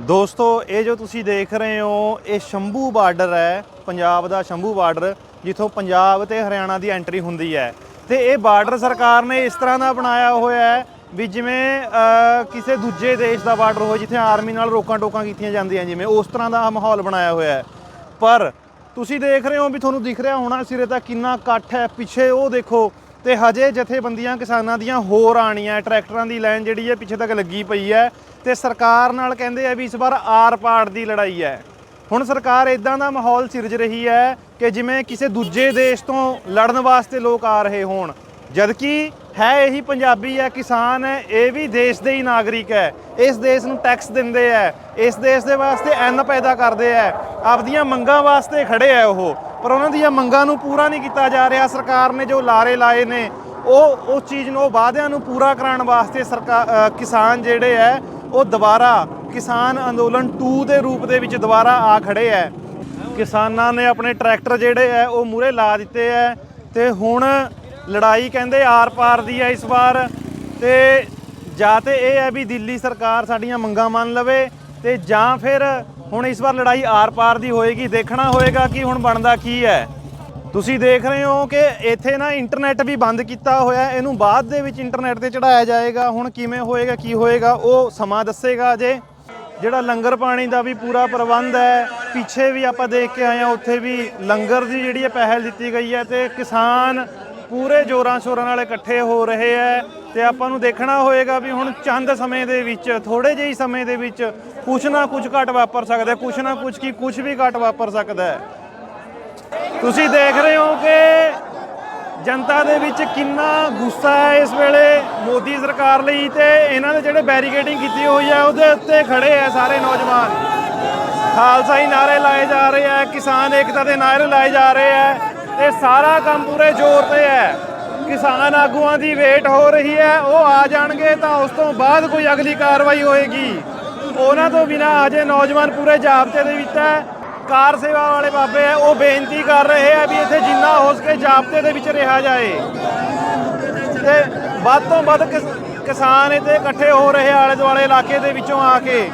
ਦੋਸਤੋ, ਇਹ ਜੋ ਤੁਸੀਂ ਦੇਖ ਰਹੇ ਹੋ, ਇਹ ਸ਼ੰਭੂ ਬਾਰਡਰ ਹੈ, ਪੰਜਾਬ ਦਾ ਸ਼ੰਭੂ ਬਾਰਡਰ, ਜਿੱਥੋਂ ਪੰਜਾਬ ਤੇ ਹਰਿਆਣਾ ਦੀ ਐਂਟਰੀ ਹੁੰਦੀ ਹੈ। ਤੇ ਇਹ ਬਾਰਡਰ ਸਰਕਾਰ ਨੇ ਇਸ ਤਰ੍ਹਾਂ ਦਾ ਬਣਾਇਆ ਹੋਇਆ ਹੈ ਵੀ ਜਿਵੇਂ ਕਿਸੇ ਦੂਜੇ ਦੇਸ਼ ਦਾ ਬਾਰਡਰ ਹੋਵੇ, ਜਿੱਥੇ ਆਰਮੀ ਨਾਲ ਰੋਕਾਂ ਟੋਕਾਂ ਕੀਤੀਆਂ ਜਾਂਦੀਆਂ, ਜਿਵੇਂ ਉਸ ਤਰ੍ਹਾਂ ਦਾ ਮਾਹੌਲ ਬਣਾਇਆ ਹੋਇਆ ਹੈ। ਪਰ ਤੁਸੀਂ ਦੇਖ ਰਹੇ ਹੋ ਵੀ ਤੁਹਾਨੂੰ ਦਿਖ ਰਿਹਾ ਹੋਣਾ ਸਿਰੇ ਤਾਂ ਕਿੰਨਾ ਇਕੱਠ ਹੈ, ਪਿੱਛੇ ਉਹ ਦੇਖੋ ਤੇ ਹਜੇ ਜਥੇਬੰਦੀਆਂ ਕਿਸਾਨਾਂ ਦੀਆਂ ਹੋਰ ਆਣੀਆਂ ਟਰੈਕਟਰਾਂ ਦੀ ਲਾਈਨ ਜਿਹੜੀ ਹੈ ਪਿੱਛੇ ਤੱਕ ਲੱਗੀ ਪਈ ਹੈ ਤੇ ਸਰਕਾਰ ਨਾਲ ਕਹਿੰਦੇ ਆ ਵੀ ਇਸ ਵਾਰ ਆਰ-ਪਾਰ ਦੀ ਲੜਾਈ ਹੈ। ਹੁਣ ਸਰਕਾਰ ਇਦਾਂ ਦਾ ਮਾਹੌਲ ਸਿਰਜ ਰਹੀ ਹੈ ਕਿ ਜਿਵੇਂ ਕਿਸੇ ਦੂਜੇ ਦੇਸ਼ ਤੋਂ ਲੜਨ ਵਾਸਤੇ ਲੋਕ ਆ ਰਹੇ ਹੋਣ। ਜਦਕਿ ਹੈ ਇਹੀ ਪੰਜਾਬੀ ਹੈ, ਕਿਸਾਨ ਹੈ, ਇਹ ਵੀ ਦੇਸ਼ ਦੇ ਹੀ ਨਾਗਰਿਕ ਹੈ। ਇਸ ਦੇਸ਼ ਨੂੰ ਟੈਕਸ ਦਿੰਦੇ ਹੈ ਇਸ ਦੇਸ਼ ਦੇ ਵਾਸਤੇ ਐਨ ਪੈਦਾ ਕਰਦੇ ਹੈ ਆਪਦੀਆਂ ਮੰਗਾਂ ਵਾਸਤੇ ਖੜੇ ਹੈ ਉਹ। ਪਰ ਉਹਨਾਂ ਦੀਆਂ ਮੰਗਾਂ ਨੂੰ ਪੂਰਾ ਨਹੀਂ ਕੀਤਾ ਜਾ ਰਿਹਾ। ਸਰਕਾਰ ਨੇ ਜੋ ਲਾਰੇ ਲਾਏ ਨੇ, ਉਹ ਉਸ ਚੀਜ਼ ਨੂੰ, ਉਹ ਵਾਅਦਿਆਂ ਨੂੰ ਪੂਰਾ ਕਰਾਉਣ ਵਾਸਤੇ ਸਰਕਾਰ ਕਿਸਾਨ ਜਿਹੜੇ ਹੈ ਉਹ ਦੁਬਾਰਾ ਕਿਸਾਨ ਅੰਦੋਲਨ 2 ਦੇ ਰੂਪ ਦੇ ਵਿੱਚ ਦੁਬਾਰਾ ਆ ਖੜੇ ਹੈ ਕਿਸਾਨਾਂ ਨੇ ਆਪਣੇ ਟਰੈਕਟਰ ਜਿਹੜੇ ਹੈ ਉਹ ਮੂਰੇ ਲਾ ਦਿੱਤੇ ਹੈ ਤੇ ਹੁਣ ਲੜਾਈ ਕਹਿੰਦੇ ਆਰ-ਪਾਰ ਦੀ ਹੈ ਇਸ ਵਾਰ। ਤੇ ਜਾਂ ਤੇ ਇਹ ਹੈ ਵੀ ਦਿੱਲੀ ਸਰਕਾਰ ਸਾਡੀਆਂ ਮੰਗਾਂ ਮੰਨ ਲਵੇ ਤੇ ਜਾਂ ਫਿਰ ਹੁਣ ਇਸ ਵਾਰ ਲੜਾਈ ਆਰ-ਪਾਰ ਦੀ ਹੋਏਗੀ, ਦੇਖਣਾ ਹੋਏਗਾ ਕਿ ਹੁਣ ਬਣਦਾ ਕੀ ਹੈ। ਤੁਸੀਂ ਦੇਖ ਰਹੇ ਹੋ ਕਿ ਇੱਥੇ ਨਾ ਇੰਟਰਨੈਟ ਵੀ ਬੰਦ ਕੀਤਾ ਹੋਇਆ ਇਹਨੂੰ ਬਾਅਦ ਦੇ ਵਿੱਚ ਇੰਟਰਨੈਟ ਤੇ ਚੜਾਇਆ ਜਾਏਗਾ। ਹੁਣ ਕਿਵੇਂ ਹੋਏਗਾ, ਕੀ ਹੋਏਗਾ, ਉਹ ਸਮਾਂ ਦੱਸੇਗਾ ਅਜੇ। ਜਿਹੜਾ ਲੰਗਰ ਪਾਣੀ ਦਾ ਵੀ ਪੂਰਾ ਪ੍ਰਬੰਧ ਹੈ, ਪਿੱਛੇ ਵੀ ਆਪਾਂ ਦੇਖ ਕੇ ਆਏ ਹਾਂ, ਉੱਥੇ ਵੀ ਲੰਗਰ ਦੀ ਜਿਹੜੀ ਹੈ ਪਹਿਲ ਦਿੱਤੀ ਗਈ ਹੈ ਤੇ ਕਿਸਾਨ ਪੂਰੇ ਜੋਰਾਂ ਸ਼ੋਰਾਂ ਨਾਲ ਇਕੱਠੇ ਹੋ ਰਹੇ ਹੈ। ਤੇ ਆਪਾਂ ਨੂੰ ਦੇਖਣਾ ਹੋਏਗਾ ਵੀ ਹੁਣ ਚੰਦ ਸਮੇਂ ਦੇ ਵਿੱਚ ਥੋੜੇ ਜਿਹੇ ਸਮੇਂ ਦੇ ਵਿੱਚ ਕੁਛ ਨਾ ਕੁਛ ਘਟ ਵਾਪਰ ਸਕਦਾ ਕੁਛ ਨਾ ਕੁਛ ਕੀ ਕੁਛ ਵੀ ਘਟ ਵਾਪਰ ਸਕਦਾ ਹੈ। ਤੁਸੀਂ ਦੇਖ ਰਹੇ ਹੋ ਕਿ ਜਨਤਾ ਦੇ ਵਿੱਚ ਕਿੰਨਾ ਗੁੱਸਾ ਹੈ ਇਸ ਵੇਲੇ ਮੋਦੀ ਸਰਕਾਰ ਲਈ ਤੇ ਇਹਨਾਂ ਨੇ ਜਿਹੜੇ ਬੈਰੀਕੇਡਿੰਗ ਕੀਤੀ ਹੋਈ ਹੈ ਉਹਦੇ ਉੱਤੇ ਖੜੇ ਹੈ ਸਾਰੇ ਨੌਜਵਾਨ। ਖਾਲਸਾਈ ਨਾਰੇ ਲਾਏ ਜਾ ਰਹੇ ਹੈ, ਕਿਸਾਨ ਏਕਤਾ ਦੇ ਨਾਰੇ ਲਾਏ ਜਾ ਰਹੇ ਹੈ ਤੇ ਸਾਰਾ ਕੰਮ ਪੂਰੇ ਜ਼ੋਰ ਤੇ ਹੈ। ਕਿਸਾਨ ਆਗੂਆਂ ਦੀ ਵੇਟ ਹੋ ਰਹੀ ਹੈ, ਉਹ ਆ ਜਾਣਗੇ ਤਾਂ ਉਸ ਤੋਂ ਬਾਅਦ ਕੋਈ ਅਗਲੀ ਕਾਰਵਾਈ ਹੋਏਗੀ। ਉਹਨਾਂ ਤੋਂ ਬਿਨਾ ਅਜੇ ਨੌਜਵਾਨ ਪੂਰੇ ਜਾਬਤੇ ਦੇ ਵਿੱਚ ਹੈ। ਕਾਰ ਸੇਵਾ ਵਾਲੇ ਬਾਬੇ ਹੈ, ਉਹ ਬੇਨਤੀ ਕਰ ਰਹੇ ਆ ਵੀ ਇੱਥੇ ਜਿੰਨਾ ਹੋ ਸਕੇ ਜਾਬਤੇ ਦੇ ਵਿੱਚ ਰਿਹਾ ਜਾਏ। ਤੇ ਵੱਧ ਤੋਂ ਵੱਧ ਕਿਸ- ਕਿਸਾਨ ਇੱਥੇ ਇਕੱਠੇ ਹੋ ਰਹੇ ਆਲੇ ਦੁਆਲੇ ਇਲਾਕੇ ਦੇ ਵਿੱਚੋਂ ਆ ਕੇ।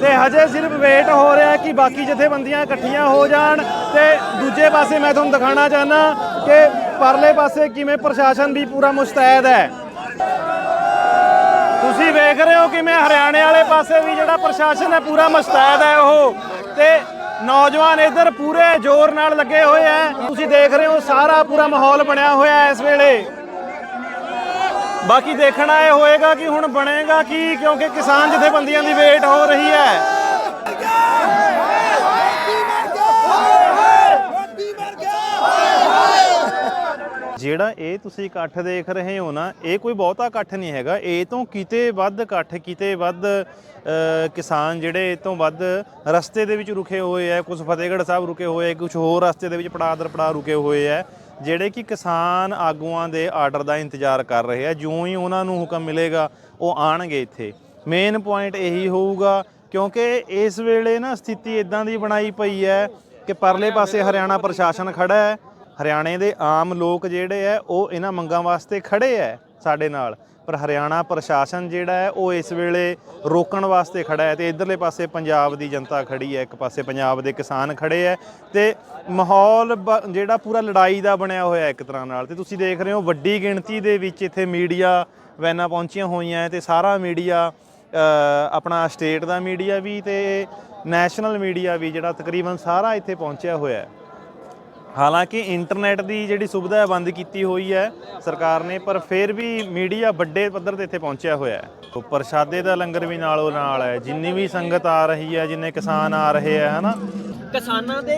ਤੇ ਹਜੇ ਸਿਰਫ ਵੇਟ ਹੋ ਰਿਹਾ ਕਿ ਬਾਕੀ ਜਥੇਬੰਦੀਆਂ ਇਕੱਠੀਆਂ ਹੋ ਜਾਣ। ਤੇ ਦੂਜੇ ਪਾਸੇ ਮੈਂ ਤੁਹਾਨੂੰ ਦਿਖਾਣਾ ਚਾਹਨਾ ਕਿ ਪਰਲੇ ਪਾਸੇ ਕਿਵੇਂ ਪ੍ਰਸ਼ਾਸਨ ਵੀ ਪੂਰਾ ਮੁਸਤੈਦ ਹੈ? ਤੁਸੀਂ ਵੇਖ ਰਹੇ ਹੋ ਕਿਵੇਂ ਹਰਿਆਣੇ ਵਾਲੇ ਪਾਸੇ ਵੀ ਜਿਹੜਾ ਪ੍ਰਸ਼ਾਸਨ ਹੈ ਪੂਰਾ ਮੁਸਤੈਦ ਹੈ ਉਹ। ਤੇ ਨੌਜਵਾਨ ਇੱਧਰ ਪੂਰੇ ਜ਼ੋਰ ਨਾਲ ਲੱਗੇ ਹੋਏ ਹੈ। ਤੁਸੀਂ ਦੇਖ ਰਹੇ ਹੋ ਸਾਰਾ ਪੂਰਾ ਮਾਹੌਲ ਬਣਿਆ ਹੋਇਆ ਇਸ ਵੇਲੇ। ਬਾਕੀ ਦੇਖਣਾ ਇਹ ਹੋਏਗਾ ਕਿ ਹੁਣ ਬਣੇਗਾ ਕੀ, ਕਿਉਂਕਿ ਕਿਸਾਨ ਜਥੇਬੰਦੀਆਂ ਦੀ ਵੇਟ ਹੋ ਰਹੀ ਹੈ। ਜਿਹੜਾ ਇਹ ਤੁਸੀਂ ਇਕੱਠ ਦੇਖ ਰਹੇ ਹੋ ਨਾ, ਇਹ ਕੋਈ ਬਹੁਤਾ ਇਕੱਠ ਨਹੀਂ ਹੈਗਾ। ਇਹ ਤੋਂ ਕਿਤੇ ਵੱਧ ਇਕੱਠ, ਕਿਤੇ ਵੱਧ ਕਿਸਾਨ ਜਿਹੜੇ ਇਹ ਤੋਂ ਵੱਧ ਰਸਤੇ ਦੇ ਵਿੱਚ ਰੁਕੇ ਹੋਏ ਆ। ਕੁਝ ਫਤਿਹਗੜ੍ਹ ਸਾਹਿਬ ਰੁਕੇ ਹੋਏ ਆ ਕੁਝ ਹੋਰ ਰਸਤੇ ਦੇ ਵਿੱਚ ਪੜਾਦਰ ਪੜਾ ਰੁਕੇ ਹੋਏ ਆ, ਜਿਹੜੇ ਕਿ ਕਿਸਾਨ ਆਗੂਆਂ ਦੇ ਆਰਡਰ ਦਾ ਇੰਤਜ਼ਾਰ ਕਰ ਰਹੇ ਆ। ਜਿਉਂ ਹੀ ਉਹਨਾਂ ਨੂੰ ਹੁਕਮ ਮਿਲੇਗਾ, ਉਹ ਆਣਗੇ ਇੱਥੇ। ਮੇਨ ਪੁਆਇੰਟ ਇਹੀ ਹੋਊਗਾ, ਕਿਉਂਕਿ ਇਸ ਵੇਲੇ ਨਾ ਸਥਿਤੀ ਇਦਾਂ ਦੀ ਬਣਾਈ ਪਈ ਹੈ ਕਿ ਪਰਲੇ ਪਾਸੇ ਹਰਿਆਣਾ ਪ੍ਰਸ਼ਾਸਨ ਖੜਾ ਹੈ ਹਰਿਆਣੇ ਦੇ ਆਮ ਲੋਕ ਜਿਹੜੇ ਹੈ ਉਹ ਇਹਨਾਂ ਮੰਗਾਂ ਵਾਸਤੇ ਖੜੇ ਹੈ ਸਾਡੇ ਨਾਲ। ਪਰ ਹਰਿਆਣਾ ਪ੍ਰਸ਼ਾਸਨ ਜਿਹੜਾ ਹੈ ਉਹ ਇਸ ਵੇਲੇ ਰੋਕਣ ਵਾਸਤੇ ਖੜਾ ਹੈ ਤੇ ਇਧਰਲੇ ਪਾਸੇ ਪੰਜਾਬ ਦੀ ਜਨਤਾ ਖੜੀ ਹੈ ਇੱਕ ਪਾਸੇ ਪੰਜਾਬ ਦੇ ਕਿਸਾਨ ਖੜੇ ਹੈ ਤੇ ਮਾਹੌਲ ਬ- ਜਿਹੜਾ ਪੂਰਾ ਲੜਾਈ ਦਾ ਬਣਿਆ ਹੋਇਆ ਇੱਕ ਤਰ੍ਹਾਂ ਨਾਲ। ਤੇ ਤੁਸੀਂ ਦੇਖ ਰਹੇ ਹੋ ਵੱਡੀ ਗਿਣਤੀ ਦੇ ਵਿੱਚ ਇੱਥੇ ਮੀਡੀਆ ਵੈਨਾਂ ਪਹੁੰਚੀਆਂ ਹੋਈਆਂ ਹੈ ਤੇ ਸਾਰਾ ਮੀਡੀਆ ਆਪਣਾ ਸਟੇਟ ਦਾ ਮੀਡੀਆ ਵੀ ਤੇ ਨੈਸ਼ਨਲ ਮੀਡੀਆ ਵੀ ਜਿਹੜਾ ਤਕਰੀਬਨ ਸਾਰਾ ਇੱਥੇ ਪਹੁੰਚਿਆ ਹੋਇਆ। ਹੈ ਹਾਲਾਂਕਿ ਇੰਟਰਨੈਟ ਦੀ ਜਿਹੜੀ ਸੁਵਿਧਾ ਹੈ ਬੰਦ ਕੀਤੀ ਹੋਈ ਹੈ ਸਰਕਾਰ ਨੇ ਪਰ ਫਿਰ ਵੀ ਮੀਡੀਆ ਵੱਡੇ ਪੱਧਰ ਤੇ ਇੱਥੇ ਪਹੁੰਚਿਆ ਹੋਇਆ ਹੈ। ਪ੍ਰਸ਼ਾਦੇ ਦਾ ਲੰਗਰ ਵੀ ਨਾਲੋਂ ਨਾਲ ਹੈ ਜਿੰਨੀ ਵੀ ਸੰਗਤ ਆ ਰਹੀ ਹੈ ਜਿੰਨੇ ਕਿਸਾਨ ਆ ਰਹੇ ਆ ਹਨਾ? ਕਿਸਾਨਾਂ ਦੇ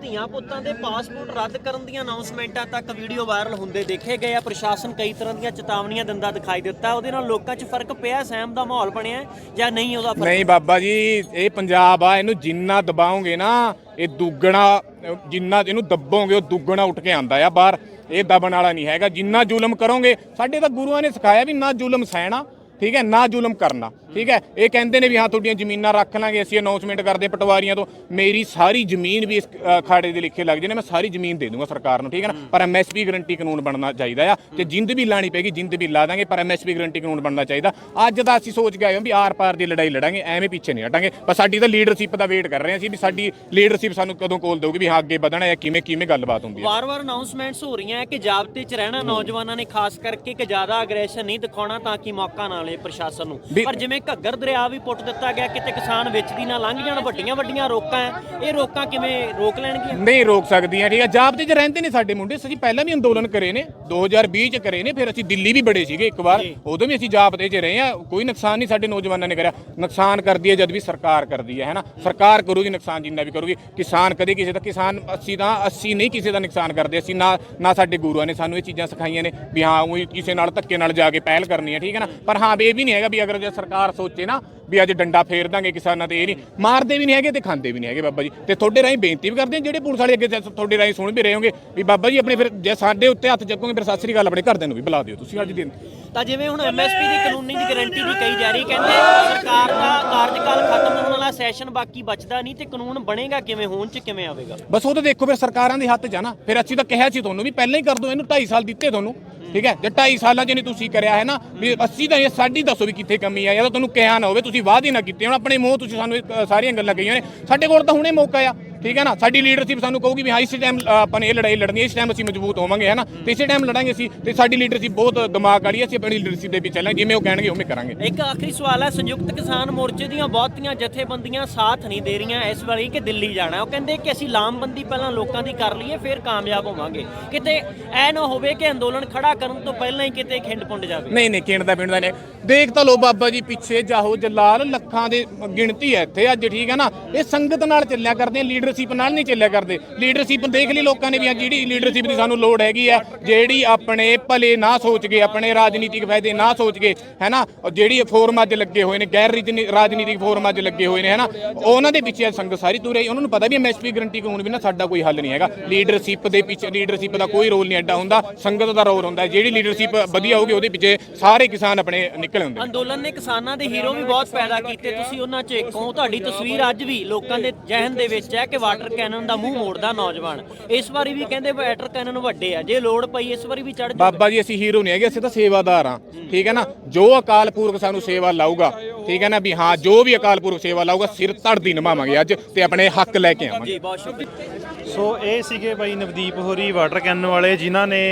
ਧੀਆਂ ਪੁੱਤਾਂ ਦੇ ਪਾਸਪੋਰਟ ਰੱਦ ਕਰਨ ਦੀਆਂ ਅਨਾਉਂਸਮੈਂਟਾਂ ਤੱਕ ਵੀਡੀਓ ਵਾਇਰਲ ਹੁੰਦੇ ਦੇਖੇ ਗਏ ਆ। ਪ੍ਰਸ਼ਾਸਨ ਕਈ ਤਰ੍ਹਾਂ ਦੀਆਂ ਚੇਤਾਵਨੀਆਂ ਦਿੰਦਾ ਦਿਖਾਈ ਦਿੱਤਾ। ਉਹਦੇ ਨਾਲ ਲੋਕਾਂ 'ਚ ਫ਼ਰਕ ਪਿਆ ਸਹਿਮ ਦਾ ਮਾਹੌਲ ਬਣਿਆ ਜਾਂ ਨਹੀਂ ਉਹਦਾ ਫ਼ਰਕ? ਨਹੀਂ ਬਾਬਾ ਜੀ ਇਹ ਪੰਜਾਬ ਆ ਇਹਨੂੰ ਜਿੰਨਾ ਦਬਾਓਗੇ ਨਾ ਇਹ ਦੁੱਗਣਾ ਜਿੰਨਾ ਇਹਨੂੰ ਦੱਬੋਗੇ ਉਹ ਦੁੱਗਣਾ ਉੱਠ ਕੇ ਆਂਦਾ ਆ ਬਾਹਰ। ਇਹ ਦਬਣ ਵਾਲਾ ਨਹੀਂ ਹੈਗਾ। ਜਿੰਨਾ ਜ਼ੁਲਮ ਕਰੋਗੇ, ਸਾਡੇ ਤਾਂ ਗੁਰੂਆਂ ਨੇ ਸਿਖਾਇਆ ਵੀ ਨਾ ਜ਼ੁਲਮ ਸਹਿਣਾ। ਠੀਕ ਹੈ, ਨਾ ਜ਼ੁਲਮ ਕਰਨਾ, ਠੀਕ ਹੈ। ਇਹ ਕਹਿੰਦੇ ਨੇ ਵੀ ਹਾਂ, ਤੁਹਾਡੀਆਂ ਜ਼ਮੀਨਾਂ ਰੱਖ ਲਾਂਗੇ, ਅਸੀਂ ਅਨਾਉਂਸਮੈਂਟ ਕਰਦੇ ਪਟਵਾਰੀਆਂ ਤੋਂ। ਮੇਰੀ ਸਾਰੀ ਜ਼ਮੀਨ ਵੀ ਇਸ ਖਾੜੇ ਦੇ ਲਿਖੇ ਲੱਗ ਜੇ ਨੇ ਮੈਂ ਸਾਰੀ ਜ਼ਮੀਨ ਦੇ ਦੂੰਗਾ ਸਰਕਾਰ ਨੂੰ, ਠੀਕ ਹੈ ਨਾ। ਪਰ ਐਮਐਸਪੀ ਗਰੰਟੀ ਕਾਨੂੰਨ ਬਣਨਾ ਚਾਹੀਦਾ ਆ ਤੇ ਜਿੰਦ ਵੀ ਲਾਣੀ ਪੈਗੀ ਜਿੰਦ ਵੀ ਲਾ ਦਾਂਗੇ, ਪਰ ਐਮਐਸਪੀ ਗਰੰਟੀ ਕਾਨੂੰਨ ਬਣਨਾ ਚਾਹੀਦਾ। ਅੱਜ ਦਾ ਅਸੀਂ ਸੋਚ ਕੇ ਆਏ ਹਾਂ ਵੀ ਆਰ ਪਾਰ ਦੀ ਲੜਾਈ ਲੜਾਂਗੇ, ਐਵੇਂ ਪਿੱਛੇ ਨਹੀਂ ਹਟਾਂਗੇ। ਪਰ ਸਾਡੀ ਤਾਂ ਲੀਡਰਸ਼ਿਪ ਦਾ ਵੇਟ ਕਰ ਰਹੇ ਹਾਂ ਅਸੀਂ ਵੀ ਸਾਡੀ ਲੀਡਰਸ਼ਿਪ ਸਾਨੂੰ ਕਦੋਂ ਕੋਲ ਦੇਊਗੀ ਵੀ ਹਾਂ, ਅੱਗੇ ਵਧਣਾ ਹੈ, ਕਿਵੇਂ ਕਿਵੇਂ ਗੱਲਬਾਤ ਹੁੰਦੀ ਹੈ। ਵਾਰ-ਵਾਰ ਅਨਾਉਂਸਮੈਂਟਸ ਹੋ ਰਹੀਆਂ ਹੈ ਕਿ ਜਾਬਤੇ 'ਚ ਰਹਿਣਾ ਨੌਜਵਾਨਾਂ ਨੇ ਖਾਸ ਕਰਕੇ ਕਿ ਜ਼ਿਆਦਾ ਅਗਰੈਸ਼ਨ ਨਹੀਂ ਦਿਖਾਉਣਾ ਤਾਂ ਕਿ ਮੌਕਾ ਨਾ ਮਿਲੇ ਪ੍ਰਸ਼ਾਸਨ ਨੂੰ। ਵੀ- ਪਰ ਜਿਵੇਂ ਘੱਗਰ ਦਰਿਆ ਵੀ ਪੁੱਟ ਦਿੱਤਾ ਗਿਆ ਕਿਤੇ ਕਿਸਾਨ ਵਿੱਚ ਦੀ ਨਾ ਲੰਘ ਜਾਣ ਵੱਡੀਆਂ ਵੱਡੀਆਂ ਰੋਕਾਂ ਹੈ ਇਹ ਰੋਕਾਂ ਕਿਵੇਂ ਰੋਕ ਲੈਣਗੀਆਂ? ਨਹੀਂ ਰੋਕ ਸਕਦੀਆਂ ਠੀਕ ਹੈ ਜਾਬਤੇ 'ਚ ਰਹਿੰਦੇ ਨੇ ਸਾਡੇ ਮੁੰਡੇ ਅਸੀਂ ਪਹਿਲਾਂ ਵੀ ਅੰਦੋਲਨ ਕਰੇ ਨੇ 2020 'ਚ ਕਰੇ ਨੇ ਫਿਰ ਅਸੀਂ ਦਿੱਲੀ ਵੀ ਬੜੇ ਸੀਗੇ ਇੱਕ ਵਾਰ ਉਦੋਂ ਵੀ ਅਸੀਂ ਜਾਬਤੇ 'ਚ ਰਹੇ ਆ ਕੋਈ ਨੁਕਸਾਨ ਨਹੀਂ ਸਾਡੇ ਨੌਜਵਾਨਾਂ ਨੇ ਕਰਿਆ। ਨੁਕਸਾਨ ਕਰਦੀ ਹੈ ਜਦ ਵੀ ਸਰਕਾਰ ਕਰਦੀ ਹੈ ਹੈਨਾ? ਸਰਕਾਰ ਕਰੂਗੀ ਨੁਕਸਾਨ ਜਿੰਨਾ ਵੀ ਕਰੂਗੀ। ਕਿਸਾਨ ਕਦੇ ਕਿਸੇ ਦਾ ਕਿਸਾਨ ਅਸੀਂ ਤਾਂ ਅਸੀਂ ਨਹੀਂ ਕਿਸੇ ਦਾ ਨੁਕਸਾਨ ਕਰਦੇ ਅਸੀਂ ਨਾ ਨਾ ਸਾਡੇ ਗੁਰੂਆਂ ਨੇ ਸਾਨੂੰ ਇਹ ਚੀਜ਼ਾਂ ਸਿਖਾਈਆਂ ਨੇ ਵੀ ਹਾਂ ਉਹ ਕਿਸੇ ਨਾਲ ਧੱਕੇ ਨਾਲ ਜਾ ਕੇ ਪਹਿਲ ਕਰਨੀ ਹੈ ਠੀਕ ਹੈ ਨਾ? ਪਰ ਹਾਂ ਵੀ ਇਹ ਵੀ ਨਹੀਂ ਹੈਗਾ ਵੀ ਅਗਰ ਜੇ ਸਰਕਾਰ ਸੋਚੇ ਨਾ ਵੀ ਅੱਜ ਡੰਡਾ ਫੇਰ ਦਾਂਗੇ ਕਿਸਾਨਾਂ ਤੇ ਇਹ ਨਹੀਂ। ਮਾਰਦੇ ਵੀ ਨਹੀਂ ਹੈਗੇ ਤੇ ਖਾਂਦੇ ਵੀ ਨਹੀਂ ਹੈਗੇ ਬਾਬਾ ਜੀ। ਤੇ ਤੁਹਾਡੇ ਰਾਹੀਂ ਬੇਨਤੀ ਵੀ ਕਰਦੇ ਹਾਂ ਜਿਹੜੇ ਪੁਲਿਸ ਵਾਲੇ ਅੱਗੇ ਤੁਹਾਡੇ ਰਾਹੀਂ ਸੁਣ ਵੀ ਰਹੇ ਹੋਗੇ ਵੀ ਬਾਬਾ ਜੀ ਆਪਣੇ ਫਿਰ ਜੇ ਸਾਡੇ ਉੱਤੇ ਹੱਥ ਚੱਕੋਗੇ ਫਿਰ ਸਤਿ ਸ੍ਰੀ ਅਕਾਲ ਆਪਣੇ ਘਰਦਿਆਂ ਨੂੰ ਵੀ ਬੁਲਾ ਦਿਓ ਤੁਸੀਂ ਅੱਜ ਦਿਨ। ਤਾਂ ਜਿਵੇਂ ਹੁਣ ਐਮਐਸਪੀ ਦੀ ਕਾਨੂੰਨੀ ਦੀ ਗਾਰੰਟੀ ਦੀ ਕਹੀ ਜਾ ਰਹੀ ਕਹਿੰਦੇ ਸਰਕਾਰ ਦਾ ਕਾਰਜਕਾਲ ਖਤਮ ਹੋਣ ਵਾਲਾ ਸੈਸ਼ਨ ਬਾਕੀ ਬਚਦਾ ਨਹੀਂ ਤੇ ਕਾਨੂੰਨ ਬਣੇਗਾ ਕਿਵੇਂ ਹੋਣ 'ਚ ਕਿਵੇਂ ਆਵੇਗਾ? ਬਸ ਉਹ ਤਾਂ ਦੇਖੋ ਫਿਰ ਸਰਕਾਰਾਂ ਦੇ ਹੱਥ 'ਚ ਆ ਨਾ। ਫਿਰ ਅਸੀਂ ਤਾਂ ਕਿਹਾ ਸੀ ਤੁਹਾਨੂੰ ਵੀ ਪਹਿਲਾਂ ਹੀ ਕਰ ਦਿਓ ਇਹਨੂੰ 2.5 ਸਾਲ ਦਿੱਤੇ ਤੁਹਾਨੂੰ। ਠੀਕ ਹੈ? ਜੇ 2.5 ਸਾਲਾਂ 'ਚ ਨਹੀਂ ਤੁਸੀਂ ਕਰਿਆ ਹੈ ਨਾ, ਵੀ ਅਸੀਂ ਤਾਂ ਇਹ ਸਾਡੀ ਦੱਸੋ ਵੀ ਕਿੱਥੇ ਕਮੀ ਆ, ਜਾਂ ਤਾਂ ਤੁਹਾਨੂੰ ਕਿਹਾ ਨਾ ਹੋਵੇ, ਤੁਸੀਂ ਵਾਅਦੇ ਨਾ ਕੀਤੇ ਹੁਣ, ਆਪਣੇ ਮੂੰਹ ਤੁਸੀਂ ਸਾਨੂੰ ਸਾਰੀਆਂ ਗੱਲਾਂ ਕਹੀਆਂ ਨੇ। ਸਾਡੇ ਕੋਲ ਤਾਂ ਹੁਣੇ ਮੌਕਾ ਆ। ਠੀਕ ਹੈ ਨਾ? ਸਾਡੀ ਲੀਡਰਸ਼ਿਪ ਸਾਨੂੰ ਕਹੂਗੀ ਵੀ ਹਾਂ ਇਸ ਟਾਈਮ ਆਪਾਂ ਨੇ ਇਹ ਲੜਾਈ ਲੜਨੀ ਹੈ ਇਸ ਟਾਈਮ ਅਸੀਂ ਮਜ਼ਬੂਤ ਹੋਵਾਂਗੇ ਹੈ ਨਾ? ਤੇ ਇਸੇ ਟਾਈਮ ਲੜਾਂਗੇ ਅਸੀਂ ਤੇ ਸਾਡੀ ਲੀਡਰਸ਼ਿਪ ਬਹੁਤ ਦਿਮਾਗ ਵਾਲੀ ਹੈ ਅਸੀਂ ਆਪਣੀ ਲੀਡਰਸ਼ਿਪ ਦੇ ਪਿੱਛੇ ਚੱਲਾਂਗੇ ਜਿਵੇਂ ਉਹ ਕਹਿਣਗੇ ਉਵੇਂ ਕਰਾਂਗੇ। ਇੱਕ ਆਖਰੀ ਸਵਾਲ ਹੈ ਸੰਯੁਕਤ ਕਿਸਾਨ ਮੋਰਚੇ ਦੀਆਂ ਬਹੁਤੀਆਂ ਜਥੇਬੰਦੀਆਂ ਸਾਥ ਨਹੀਂ ਦੇ ਰਹੀਆਂ ਇਸ ਵਾਰੀ ਕਿ ਦਿੱਲੀ ਜਾਣਾ ਉਹ ਕਹਿੰਦੇ ਕਿ ਅਸੀਂ ਲਾਮਬੰਦੀ ਪਹਿਲਾਂ ਲੋਕਾਂ ਦੀ ਕਰ ਲਈਏ ਫਿਰ ਕਾਮਯਾਬ ਹੋਵਾਂਗੇ। ਕਿਤੇ ਐ ਨਾ ਹੋਵੇ ਕਿ ਅੰਦੋਲਨ ਖੜਾ ਕਰਨ ਤੋਂ ਪਹਿਲਾਂ ਹੀ ਕਿਤੇ ਖਿੰਡ ਪੁੰਡ ਜਾਵੇ। ਨਹੀਂ ਨਹੀਂ ਕਿਣ ਦਾ ਪਿੰਡ ਦਾ ਨੇ ਦੇਖ ਤਾਂ ਲੋ ਬਾਬਾ ਜੀ ਪਿੱਛੇ ਜਾਹੋ ਜਲਾਲ ਲੱਖਾਂ ਦੇ ਗਿਣਤੀ ਹੈ ਇੱਥੇ ਅੱਜ ਠੀਕ ਹੈ ਨਾ? ਇਹ ਸੰਗਤ ਨਾਲ ਚੱਲਿਆ ਕਰਦੇ ਆ ਲੀਡਰਸ਼ਿਪ ਨਾਲ ਨਹੀਂ ਚੱਲਿਆ ਕਰਦੇ। ਲੀਡਰਸ਼ਿਪ ਦੇਖ ਲਈ ਲੋਕਾਂ ਨੇ ਵੀ ਹਾਂ, ਜਿਹੜੀ ਲੀਡਰਸ਼ਿਪ ਦੀ ਸਾਨੂੰ ਲੋੜ ਹੈਗੀ ਹੈ ਜਿਹੜੀ ਆਪਣੇ ਭਲੇ ਨਾ ਸੋਚ ਕੇ, ਆਪਣੇ ਰਾਜਨੀਤਿਕ ਫਾਇਦੇ ਨਾ ਸੋਚ ਕੇ ਹੈ ਜਿਹੜੀ ਫੋਰਮਾਂ 'ਚ ਲੱਗੇ ਹੋਏ ਨੇ, ਗੈਰ ਰਾਜਨੀਤਿਕ ਫੋਰਮਾਂ 'ਚ ਲੱਗੇ ਹੋਏ ਨੇ ਹੈ ਉਹਨਾਂ ਦੇ ਪਿੱਛੇ ਸੰਗਤ ਸਾਰੀ ਤੁਰੇ ਉਹਨਾਂ ਨੂੰ ਪਤਾ ਵੀ ਐਮਐਸਪੀ ਗਰੰਟੀ ਕਾਨੂੰਨ ਵੀ ਸਾਡਾ ਕੋਈ ਹੱਲ ਨਹੀਂ ਹੈਗਾ। ਲੀਡਰਸ਼ਿਪ ਦੇ ਪਿੱਛੇ ਲੀਡਰਸ਼ਿਪ ਦਾ ਕੋਈ ਰੋਲ ਨਹੀਂ ਐਡਾ ਹੁੰਦਾ। ਸੰਗਤ ਦਾ ਰੋਲ ਹੁੰਦਾ ਜਿਹੜੀ ਲੀਡਰਸ਼ਿਪ ਵਧੀਆ ਹੋਊਗੀ, ਉਹਦੇ ਪਿੱਛੇ ਸਾਰੇ ਕਿਸਾਨ ਆਪਣੇ ਨਿਕਲ ਆਉਂਦੇ ਅੰਦੋਲਨ ਨੇ ਕਿਸਾਨਾਂ ਦੇ ਹੀਰੋ ਵੀ ਬਹੁਤ ਪੈਦਾ ਕੀਤੇ। ਤੁਸੀਂ ਉਹਨਾਂ 'ਚ ਇੱਕ ਹੋ। ਤੁਹਾਡੀ ਤਸਵੀਰ ਅੱਜ ਵੀ ਲੋਕਾਂ ਦੇ ਜ਼ਿਹਨ ਦੇ ਵਿੱਚ ਹੈ ਕਿ ਵਾਟਰ ਕੈਨਨ ਦਾ ਮੂੰਹ ਮੋੜਦਾ ਨੌਜਵਾਨ। ਇਸ ਵਾਰੀ ਵੀ ਕਹਿੰਦੇ ਵਾਟਰ ਕੈਨਨ ਵੱਡੇ ਆ। ਜੇ ਲੋੜ ਪਈ ਇਸ ਵਾਰੀ ਵੀ ਚੜ ਬਾਬਾ ਜੀ ਅਸੀਂ ਹੀਰੋ ਨਹੀਂ ਹੈਗੇ ਅਸੀਂ ਤਾਂ ਸੇਵਾਦਾਰ ਹਾਂ। ਠੀਕ ਹੈ ਨਾ? ਜੋ ਅਕਾਲ ਪੁਰਖ ਸਾਨੂੰ ਸੇਵਾ ਲਾਊਗਾ ਠੀਕ ਹੈ ਨਾ? ਵੀ ਹਾਂ ਜੋ ਵੀ ਅਕਾਲ ਪੁਰਖ ਸੇਵਾ ਲਾਊਗਾ ਸਿਰ ਧੜਦੀ ਨਿਭਾਵਾਂਗੇ ਅੱਜ ਤੇ ਆਪਣੇ ਹੱਕ ਲੈ ਕੇ ਆਵਾਂਗੇ। ਜੀ ਬਹੁਤ ਸ਼ੁਕਰੀਆ। ਸੋ ਇਹ ਸੀਗੇ ਬਾਈ ਨਵਦੀਪ ਹੋਰੀ ਵਾਟਰ ਕੈਨਨ ਵਾਲੇ ਜਿਨ੍ਹਾਂ ਨੇ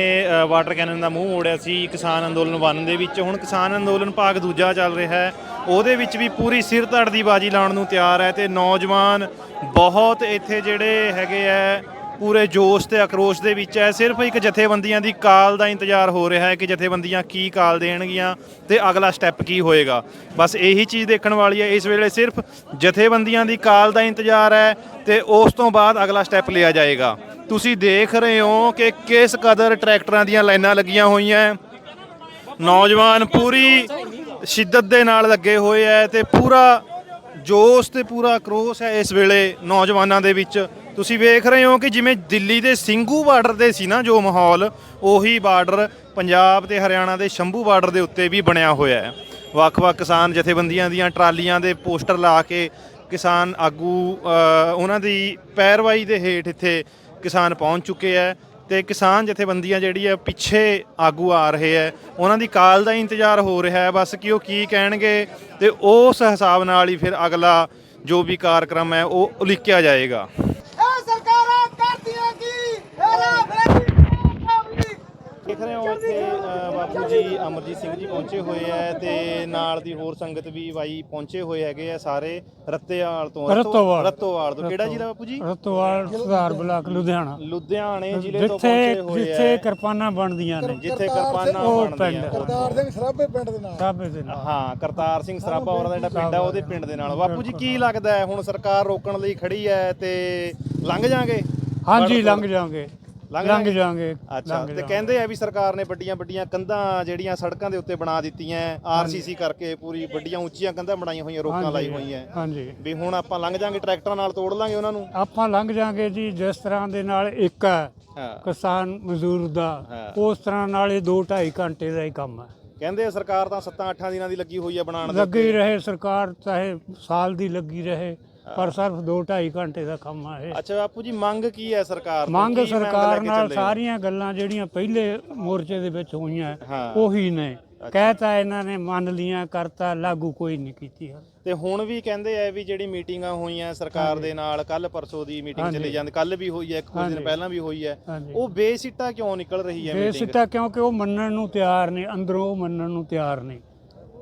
ਵਾਟਰ ਕੈਨਨ ਦਾ ਮੂੰਹ ਮੋੜਿਆ ਸੀ ਕਿਸਾਨ ਅੰਦੋਲਨ ਵਨ ਦੇ ਵਿੱਚ। ਹੁਣ ਕਿਸਾਨ ਅੰਦੋਲਨ ਭਾਗ ਦੂਜਾ ਚੱਲ ਰਿਹਾ ਹੈ। ਉਹਦੇ ਵਿੱਚ ਵੀ ਪੂਰੀ ਸਿਰ ਧੜ ਦੀ ਬਾਜੀ ਲਾਉਣ ਨੂੰ ਤਿਆਰ ਹੈ ਤੇ ਨੌਜਵਾਨ ਬਹੁਤ ਇੱਥੇ ਜਿਹੜੇ ਹੈਗੇ ਆ, ਪੂਰੇ ਜੋਸ਼ ਤੇ ਆਕਰੋਸ਼ ਦੇ ਵਿੱਚ ਹੈ। ਸਿਰਫ ਇੱਕ ਜਥੇਬੰਦੀਆਂ ਦੀ ਕਾਲ ਦਾ ਇੰਤਜ਼ਾਰ ਹੋ ਰਿਹਾ ਹੈ ਕਿ ਜਥੇਬੰਦੀਆਂ ਕੀ ਕਾਲ ਦੇਣਗੀਆਂ ਤੇ ਅਗਲਾ ਸਟੈਪ ਕੀ ਹੋਏਗਾ। ਬਸ ਇਹੀ ਚੀਜ਼ ਦੇਖਣ ਵਾਲੀ ਹੈ। ਇਸ ਵੇਲੇ ਸਿਰਫ ਜਥੇਬੰਦੀਆਂ ਦੀ ਕਾਲ ਦਾ ਇੰਤਜ਼ਾਰ ਹੈ ਤੇ ਉਸ ਤੋਂ ਬਾਅਦ ਅਗਲਾ ਸਟੈਪ ਲਿਆ ਜਾਏਗਾ। ਤੁਸੀਂ ਦੇਖ ਰਹੇ ਹੋ ਕਿ ਕਿਸ ਕਦਰ ਟਰੈਕਟਰਾਂ ਦੀਆਂ ਲਾਈਨਾਂ ਲੱਗੀਆਂ ਹੋਈਆਂ। ਨੌਜਵਾਨ ਪੂਰੀ ਸ਼ਿੱਦਤ ਦੇ ਨਾਲ ਲੱਗੇ ਹੋਏ ਐ ਤੇ ਪੂਰਾ ਜੋਸ਼ ਤੇ ਪੂਰਾ ਕਰੋਸ ਹੈ ਇਸ ਵੇਲੇ ਨੌਜਵਾਨਾਂ ਦੇ ਵਿੱਚ। ਤੁਸੀਂ ਵੇਖ ਰਹੇ ਹੋ ਕਿ ਜਿਵੇਂ ਦਿੱਲੀ ਦੇ ਸਿੰਘੂ ਬਾਰਡਰ ਤੇ ਸੀ ਨਾ ਜੋ ਮਾਹੌਲ, ਉਹੀ ਬਾਰਡਰ ਪੰਜਾਬ ਤੇ ਹਰਿਆਣਾ ਦੇ ਸ਼ੰਭੂ ਬਾਰਡਰ ਦੇ ਉੱਤੇ ਵੀ ਬਣਿਆ ਹੋਇਆ ਹੈ ਵੱਖ-ਵੱਖ ਕਿਸਾਨ ਜਥੇਬੰਦੀਆਂ ਦੀਆਂ ਟਰਾਲੀਆਂ ਦੇ ਪੋਸਟਰ ਲਾ ਕੇ ਕਿਸਾਨ ਆਗੂ ਉਹਨਾਂ ਦੀ ਪੈਰਵਾਈ ਦੇ ਹੇਠ ਇੱਥੇ ਕਿਸਾਨ ਪਹੁੰਚ ਚੁੱਕੇ ਹੈ ਤੇ ਕਿਸਾਨ ਜਥੇਬੰਦੀਆਂ ਜਿਹੜੀ ਹੈ ਪਿੱਛੇ ਆਗੂ ਆ ਰਹੇ ਹੈ ਉਹਨਾਂ ਦੀ ਕਾਲ ਦਾ ਇੰਤਜ਼ਾਰ ਹੋ ਰਿਹਾ ਹੈ, ਬਸ ਕਿ ਉਹ ਕੀ ਕਹਿਣਗੇ ਤੇ ਉਸ ਹਿਸਾਬ ਨਾਲ ਹੀ ਫਿਰ ਅਗਲਾ ਜੋ ਵੀ ਕਾਰਜਕ੍ਰਮ ਹੈ, ਉਹ ਉਲੀਕਿਆ ਜਾਏਗਾ ਇਹ ਸਰਕਾਰਾਂ ਕਰਦੀਆਂ ਕੀ ਇਹਦਾ ਫੇਰੀ ਦੇਖ ਰਹੇ ਹੋ ਇੱਥੇ ਬਾਪੂ ਜੀ ਅਮਰਜੀਤ ਸਿੰਘ ਜੀ ਪਹੁੰਚੇ ਹੋਏ ਹੈ ਤੇ ਨਾਲ ਦੀ ਹੋਰ ਸੰਗਤ ਵੀ ਬਾਈ ਪਹੁੰਚੇ ਹੋਏ ਹੈਗੇ ਆ ਸਾਰੇ ਰੱਤੇਵਾਲ ਤੋਂ ਰੱਤੋਵਾਲ। ਰੱਤੋਵਾਲ ਤੋਂ। ਕਿਹੜਾ ਜ਼ਿਲ੍ਹਾ ਬਾਪੂ ਜੀ? ਰਤਵਾਲ ਸੁਧਾਰ ਬਲਾਕ ਲੁਧਿਆਣਾ। ਲੁਧਿਆਣੇ ਜ਼ਿਲ੍ਹੇ ਤੋਂ ਜਿੱਥੇ ਪਹੁੰਚੇ ਹੋਏ ਜਿੱਥੇ ਹੈ ਕਿਰਪਾਨਾਂ ਬਣਦੀਆਂ ਨੇ। ਜਿੱਥੇ ਕਿਰਪਾਨਾਂ ਬਣਦੀਆਂ ਪਿੰਡ। ਸਰਦਾਰ ਸਿੰਘ ਸਰਾਭੇ ਪਿੰਡ ਦੇ ਨਾਲ। ਸਾਬੇ ਦੇ ਨਾਲ। ਹਾਂ ਕਰਤਾਰ ਸਿੰਘ ਸਰਾਭਾ ਉਹਨਾਂ ਦਾ ਜਿਹੜਾ ਪਿੰਡ ਹੈ ਉਹਦੇ ਪਿੰਡ ਦੇ ਨਾਲ। ਬਾਪੂ ਜੀ ਕੀ ਲੱਗਦਾ ਹੈ? ਹੁਣ ਸਰਕਾਰ ਰੋਕਣ ਲਈ ਖੜੀ ਹੈ ਤੇ ਲੰਘ ਜਾਾਂਗੇ? ਹਾਂਜੀ ਲੰਘ ਜਾਾਂਗੇ। ਲੰਘ ਲੰਘ ਜਾਾਂਗੇ? ਅੱਛਾ ਤੇ ਕਹਿੰਦੇ ਆ ਵੀ ਸਰਕਾਰ ਨੇ ਵੱਡੀਆਂ ਵੱਡੀਆਂ ਕੰਧਾਂ ਜਿਹੜੀਆਂ ਸੜਕਾਂ ਦੇ ਉੱਤੇ ਬਣਾ ਦਿੱਤੀਆਂ ਆਰਸੀਸੀ ਕਰਕੇ ਪੂਰੀ ਵੱਡੀਆਂ ਉੱਚੀਆਂ ਕੰਧਾਂ ਬਣਾਈਆਂ ਹੋਈਆਂ ਰੋਕਾਂ ਲਾਈ ਹੋਈਆਂ ਹਾਂਜੀ। ਵੀ ਹੁਣ ਆਪਾਂ ਲੰਘ ਜਾਾਂਗੇ ਟਰੈਕਟਰਾਂ ਨਾਲ ਤੋੜ ਲਾਂਗੇ ਉਹਨਾਂ ਨੂੰ। ਆਪਾਂ ਲੰਘ ਜਾਾਂਗੇ ਜੀ ਜਿਸ ਤਰ੍ਹਾਂ ਦੇ ਨਾਲ ਇੱਕ ਹੈ। ਕਿਸਾਨ ਮਜ਼ਦੂਰ ਦਾ। ਉਸ ਤਰ੍ਹਾਂ ਨਾਲ ਇਹ 2 2.5 ਘੰਟੇ ਦਾ ਹੀ ਕੰਮ ਹੈ ਕਹਿੰਦੇ ਆ ਸਰਕਾਰ ਤਾਂ 7-8 ਦਿਨਾਂ ਦੀ ਲੱਗੀ ਹੋਈ ਹੈ ਬਣਾਉਣ ਦੇ ਲੱਗੀ ਰਹੇ ਸਰਕਾਰ ਚਾਹੇ ਸਾਲ ਦੀ ਲੱਗੀ ਰਹੇ ਪਰ ਸਿਰਫ 2.5 ਘੰਟੇ ਦਾ ਕੰਮ ਆ ਇਹ ਅੱਛਾ ਬਾਪੂ ਜੀ ਮੰਗ ਕੀ ਹੈ ਸਰਕਾਰ ਤੋਂ? ਮੰਗ ਕੀ ਲੈ ਸਰਕਾਰ ਕੇ ਨਾਲ ਚੱਲੇ ਹੋ? ਸਾਰੀਆਂ ਗੱਲਾਂ ਜਿਹੜੀਆਂ ਪਹਿਲੇ ਮੋਰਚੇ ਦੇ ਵਿੱਚ ਹੋਈਆਂ ਹਾਂ। ਉਹੀ ਨੇ ਕਹਿਤਾ ਇਹਨਾਂ ਨੇ ਮੰਨ ਲੀਆਂ ਕਰਤਾ ਲਾਗੂ ਕੋਈ ਨਹੀਂ ਕੀਤੀ ਹਾਲੇ। ਤੇ ਹੁਣ ਵੀ ਕਹਿੰਦੇ ਆ ਵੀ ਜਿਹੜੀ ਮੀਟਿੰਗਾਂ ਹੋਈਆਂ ਸਰਕਾਰ ਦੇ ਨਾਲ ਕੱਲ ਪਰਸੋਂ ਦੀ ਮੀਟਿੰਗ ਚੱਲੀ ਜਾਂਦੀ ਕੱਲ ਵੀ ਹੋਈ ਹੈ ਇੱਕ ਕੁਝ ਦਿਨ ਹਾਂਜੀ। ਪਹਿਲਾਂ ਵੀ ਹੋਈ ਹੈ ਹਾਂਜੀ ਉਹ ਬੇਸਿੱਟਾ ਕਿਉਂ ਨਿਕਲ ਰਹੀ ਹੈ ਮੀਟਿੰਗ ਬੇਸਿੱਟਾ ਕਿਉਂਕਿ ਉਹ ਮੰਨਣ ਨੂੰ ਤਿਆਰ ਨਹੀਂ ਅੰਦਰੋਂ ਉਹ ਮੰਨਣ ਨੂੰ ਤਿਆਰ ਨਹੀਂ